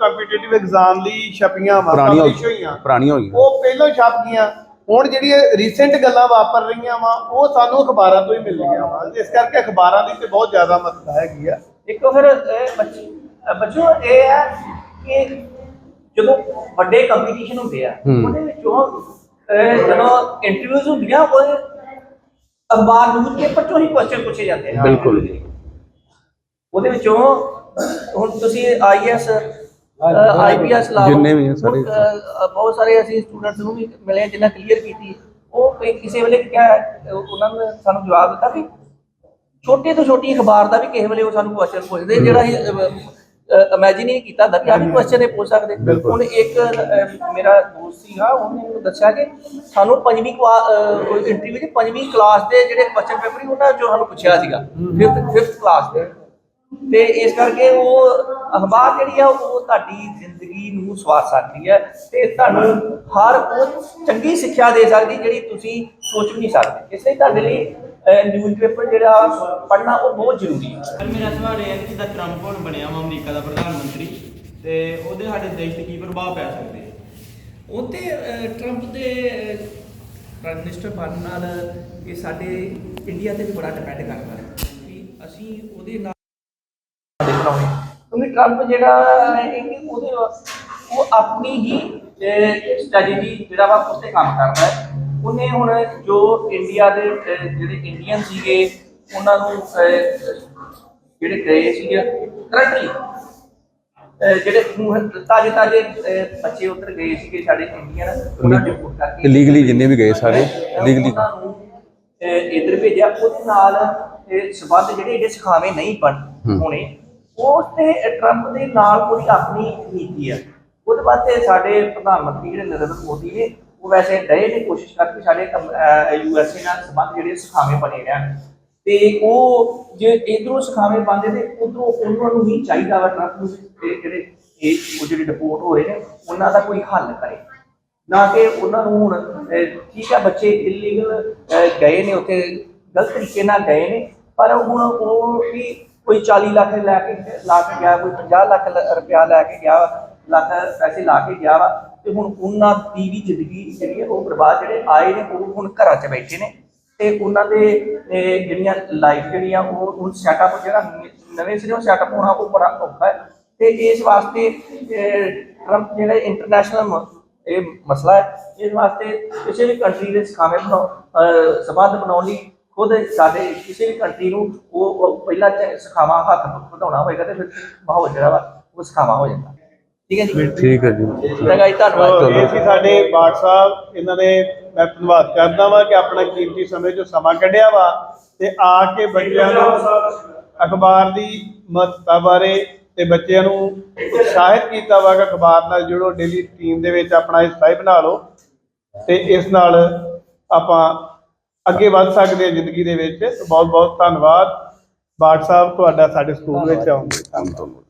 ਕੰਪੀਟੀਟਿਵ ਐਗਜ਼ਾਮ ਲਈ ਛਪੀਆਂ ਵਾ ਪੁਰਾਣੀਆਂ ਹੋਈਆਂ। ਪੁਰਾਣੀਆਂ ਹੋਈਆਂ ਉਹ ਪਹਿਲਾਂ ਛਪ ਗਈਆਂ। ਹੁਣ ਜਿਹੜੀਆਂ ਰੀਸੈਂਟ ਗੱਲਾਂ ਵਾਪਰ ਰਹੀਆਂ ਵਾ ਉਹ ਸਾਨੂੰ ਅਖਬਾਰਾਂ ਤੋਂ ਹੀ ਮਿਲ ਰਹੀਆਂ ਵਾ। ਇਸ ਕਰਕੇ ਅਖਬਾਰਾਂ ਦੀ ਤੇ ਬਹੁਤ ਜ਼ਿਆਦਾ ਮਹੱਤਤਾ ਹੈਗੀ ਆ। ਇੱਕ ਫਿਰ ਇਹ ਬੱਚੇ ਇਹ ਹੈ ਕਿ ਜਦੋਂ ਵੱਡੇ ਕੰਪੀਟੀਸ਼ਨ ਹੁੰਦੇ ਆ। ਉਹਦੇ ਵਿੱਚੋਂ ਜਦੋਂ ਇੰਟਰਵਿਊਜ਼ ਹੁੰਦੀਆਂ ਉਹ ਅਖਬਾਰ ਨਿਊਜ਼ ਪੇਪਰ ਚੋਂ ਹੀ ਕੁਐਸਚਨ ਪੁੱਛੇ ਜਾਂਦੇ ਆ। ਬਿਲਕੁਲ। ਉਹਦੇ ਵਿੱਚੋਂ ਹੁਣ ਤੁਸੀਂ ਆਈਐਸ ਆਈਪੀਐਸ ਲਓ, ਜਿੰਨੇ ਵੀ ਆ ਸਾਰੇ। ਅ, ਬਹੁਤ ਸਾਰੇ ਅਸੀਂ ਸਟੂਡੈਂਟਸ ਨੂੰ ਵੀ ਮਿਲੇ ਜਿਨ੍ਹਾਂ ਕਲੀਅਰ ਕੀਤੀ ਉਹ ਕਈ ਕਿਸੇ ਵੇਲੇ ਕਿਹਾ ਉਹਨਾਂ ਨੇ ਸਾਨੂੰ ਜਵਾਬ ਦਿੱਤਾ ਵੀ ਛੋਟੇ ਤੋਂ ਛੋਟੀ ਅਖਬਾਰ ਦਾ ਵੀ ਕਿਸੇ ਵੇਲੇ ਉਹ ਸਾਨੂੰ ਕੁਐਸਚਨ ਪੁੱਛਦੇ ਜਿਹੜਾ ਅਸੀਂ ਇਮੇਜਿਨ ਹੀ ਨਹੀਂ ਕੀਤਾ ਹੁੰਦਾ ਕਿ ਆ ਵੀ ਕੁਐਸਚਨ ਇਹ ਪੁੱਛ ਸਕਦੇ। ਹੁਣ ਇੱਕ ਅ, ਮੇਰਾ ਦੋਸਤ ਸੀਗਾ ਉਹਨੇ ਮੈਨੂੰ ਦੱਸਿਆ ਕਿ ਸਾਨੂੰ ਪੰਜਵੀਂ ਇੰਟਰਵਿਊ ਚ ਪੰਜਵੀਂ ਕਲਾਸ ਦੇ ਜਿਹੜੇ ਕੁਐਸਚਨ ਪੇਪਰ ਸੀ ਉਹਨਾਂ ਚੋਂ ਸਾਨੂੰ ਪੁੱਛਿਆ ਸੀਗਾ 5th 5th ਕਲਾਸ ਦੇ। ਤੇ ਇਸ ਕਰਕੇ ਉਹ ਅਖਬਾਰ ਜਿਹੜੀ ਆ ਉਹ ਤੁਹਾਡੀ ਜ਼ਿੰਦਗੀ ਨੂੰ ਸਵਾਰ ਸਕਦੀ ਹੈ ਤੇ ਤੁਹਾਨੂੰ ਹਰ ਉਹ ਚੰਗੀ ਸਿੱਖਿਆ ਦੇ ਸਕਦੀ ਜਿਹੜੀ ਤੁਸੀਂ ਸੋਚ ਵੀ ਨਹੀਂ ਸਕਦੇ। ਇਸ ਲਈ ਤੁਹਾਡੇ ਲਈ ਨਿਊਜ਼ਪੇਪਰ ਜਿਹੜਾ ਪੜ੍ਹਨਾ ਉਹ ਬਹੁਤ ਜ਼ਰੂਰੀ ਹੈ ਮੇਰਾ ਸਵਾਲ ਇਹ ਹੈ ਕਿ ਜਿੱਦਾਂ ਟਰੰਪ ਹੁਣ ਬਣਿਆ ਵਾ ਅਮਰੀਕਾ ਦਾ ਪ੍ਰਧਾਨ ਮੰਤਰੀ ਤੇ ਉਹਦੇ ਸਾਡੇ ਦੇਸ਼ ਤੇ ਕੀ ਪ੍ਰਭਾਵ ਪੈ ਸਕਦੇ ਆ? ਉਹ ਤੇ ਅਹ, ਟਰੰਪ ਦੇ ਪ੍ਰਾਈਮ ਮਿਨਿਸਟਰ ਬਣਨ ਨਾਲ ਇਹ ਸਾਡੇ ਇੰਡੀਆ ਤੇ ਵੀ ਬੜਾ ਡਿਪੈਂਡ ਕਰਦਾ ਹੈ ਵੀ ਅਸੀਂ ਉਹਦੇ ਨਾਲ ਕਿਉਂਕਿ ਟਰੰਪ ਜਿਹੜਾ ਹੈ ਕਿ ਉਹਦੇ ਉਹ ਆਪਣੀ ਹੀ ਸਟ੍ਰੈਟਜੀ ਜਿਹੜਾ ਵਾ ਉਸ ਤੇ ਕੰਮ ਕਰਦਾ ਹੈ। ਉਹਨੇ ਹੁਣ ਜੋ ਇੰਡੀਆ ਦੇ ਜਿਹੜੇ ਇੰਡੀਅਨ ਸੀਗੇ ਉਹਨਾਂ ਨੂੰ ਜਿਹੜੇ ਗਏ ਸੀਗੇ ਕਰੰਟਲੀ ਜਿਹੜੇ ਤਾਜੇ ਤਾਜੇ ਬੱਚੇ ਉੱਧਰ ਗਏ ਸੀਗੇ ਸਾਡੇ ਇੰਡੀਅਨ ਉਹਨਾਂ ਨੂੰ ਰਿਪੋਰਟ ਕਰਕੇ ਇਲੀਗਲੀ ਜਿੰਨੇ ਵੀ ਗਏ ਸਾਰੇ ਲੀਗਲੀ ਇੱਧਰ ਭੇਜਿਆ। ਉਹਦੇ ਨਾਲ ਇਹ ਸਬੰਧ ਜਿਹੜੇ ਜਿਹੜੇ ਸਿਖਾਵੇਂ ਨਹੀਂ ਬਣ। ਹੋਣੇ ਉਸ ਤੇ ਟਰੰਪ ਦੇ ਨਾਲ ਉਹਦੀ ਆਪਣੀ ਨੀਤੀ ਹੈ। ਉਹਦੇ ਬਾਅਦ ਸਾਡੇ ਪ੍ਰਧਾਨ ਮੰਤਰੀ ਜਿਹੜੇ ਨਰਿੰਦਰ ਮੋਦੀ ਨੇ, ਉਹ ਵੈਸੇ ਡਏ ਨੇ ਕੋਸ਼ਿਸ਼ ਕਰਕੇ ਸਾਡੇ ਯੂਐਸਏ ਨਾਲ ਸਬੰਧ ਜਿਹੜੇ ਸਿਖਾਵੇਂ ਬਣੇ ਰਹਿਣ। ਤੇ ਉਹ ਜੇ ਇਧਰੋਂ ਸਿਖਾਵੇਂ ਬੰਦੇ ਤੇ ਉਧਰੋਂ ਉਹਨਾਂ ਨੂੰ ਹੀ ਚਾਹੀਦਾ ਵਾ ਟਰੰਪ ਨੂੰ ਜਿਹੜੇ ਇਹ ਉਹ ਜਿਹੜੇ ਰਿਪੋਰਟ ਹੋ ਰਹੇ ਨੇ, ਉਹਨਾਂ ਦਾ ਕੋਈ ਹੱਲ ਕਰੇ। ਨਾ ਕਿ ਉਹਨਾਂ ਨੂੰ ਹੁਣ ਠੀਕ ਹੈ ਬੱਚੇ ਇਲੀਗਲ ਗਏ ਨੇ ਉੱਥੇ, ਗਲਤ ਤਰੀਕੇ ਨਾਲ ਗਏ ਨੇ, ਪਰ ਹੁਣ ਉਹ ਵੀ ਕੋਈ 40 ਲੱਖ ਲੈ ਕੇ ਲਾ ਕੇ ਗਿਆ, ਕੋਈ 50 ਲੱਖ ਲ- ਰੁਪਇਆ ਲੈ ਕੇ ਗਿਆ ਲੱਖ ਪੈਸੇ ਲਾ ਕੇ ਗਿਆ ਵਾ, ਤੇ ਹੁਣ ਉਹਨਾਂ ਦੀ ਵੀ ਜ਼ਿੰਦਗੀ ਜਿਹੜੀ ਹੈ ਉਹ ਬਰਬਾਦ ਜਿਹੜੇ ਆਏ ਨੇ, ਉਹ ਹੁਣ ਘਰਾਂ 'ਚ ਬੈਠੇ ਨੇ। ਤੇ ਉਹਨਾਂ ਦੇ ਜਿਹੜੀਆਂ ਲਾਈਫ ਜਿਹੜੀਆਂ ਉਹ ਹੁਣ ਸੈਟਅਪ ਜਿਹੜਾ ਨਵੇਂ ਸਿਰੋਂ ਸੈਟਅਪ ਹੋਣਾ ਉਹ ਬੜਾ ਔਖਾ ਹੈ। ਤੇ ਇਸ ਵਾਸਤੇ ਟਰੰਪ ਜਿਹੜਾ ਇੰਟਰਨੈਸ਼ਨਲ ਇਹ ਮਸਲਾ ਹੈ, ਇਸ ਵਾਸਤੇ ਕਿਸੇ ਵੀ ਕੰਟਰੀ ਦੇ ਸਿਖਾਵੇਂ ਬਣਾਉ, ਅਹ, ਸੰਬੰਧ ਬਣਾਉਣ ਲਈ ਖੁਦ ਸਾਡੇ ਕਿਸੇ ਵੀ ਕੰਟਰੀ ਨੂੰ ਉਹ ਪਹਿਲਾਂ ਸਿਖਾਵਾਂ ਹੱਥ ਵਧਾਉਣਾ ਹੋਏਗਾ ਤੇ ਫਿਰ ਮਾਹੌਲ ਜਿਹੜਾ ਵਾ ਉਹ ਸਿਖਾਵਾਂ ਹੋ ਜਾਂਦਾ। ਠੀਕ ਹੈ ਜੀ? ਠੀਕ ਹੈ ਜੀ। ਚੰਗਾ ਜੀ ਧੰਨਵਾਦ। ਚਲੋ ਇਹ ਸੀ ਸਾਡੇ ਬਾਟ ਸਾਹਿਬ ਇਹਨਾਂ ਨੇ ਮੈਂ ਧੰਨਵਾਦ ਕਰਦਾ ਵਾਂ ਕਿ ਆਪਣਾ ਕੀਮਤੀ ਸਮੇਂ ਚੋਂ ਸਮਾਂ ਕੱਢਿਆ ਵਾ ਤੇ ਆ ਕੇ ਬੱਚਿਆਂ ਨੂੰ ਅਖਬਾਰ ਦੀ ਮਹੱਤਤਾ ਬਾਰੇ ਤੇ ਬੱਚਿਆਂ ਨੂੰ ਉਤਸ਼ਾਹਿਤ ਕੀਤਾ ਵਾ ਕਿ ਅਖਬਾਰ ਨਾਲ ਜੁੜੋ ਡੇਲੀ ਰੁਟੀਨ ਦੇ ਵਿੱਚ ਆਪਣਾ ਹਿੱਸਾ ਹੀ ਬਣਾ ਲਓ ਤੇ ਇਸ ਨਾਲ ਆਪਾਂ ਅੱਗੇ ਵੱਧ ਸਕਦੇ ਹਾਂ ਜ਼ਿੰਦਗੀ ਦੇ ਵਿੱਚ। ਬਹੁਤ ਬਹੁਤ ਧੰਨਵਾਦ। ਬਾਟ ਸਾਹਿਬ, ਤੁਹਾਡਾ ਸਾਡੇ ਸਕੂਲ ਵਿੱਚ ਆਉਣ ਦੇ। ਧੰਨਵਾਦ।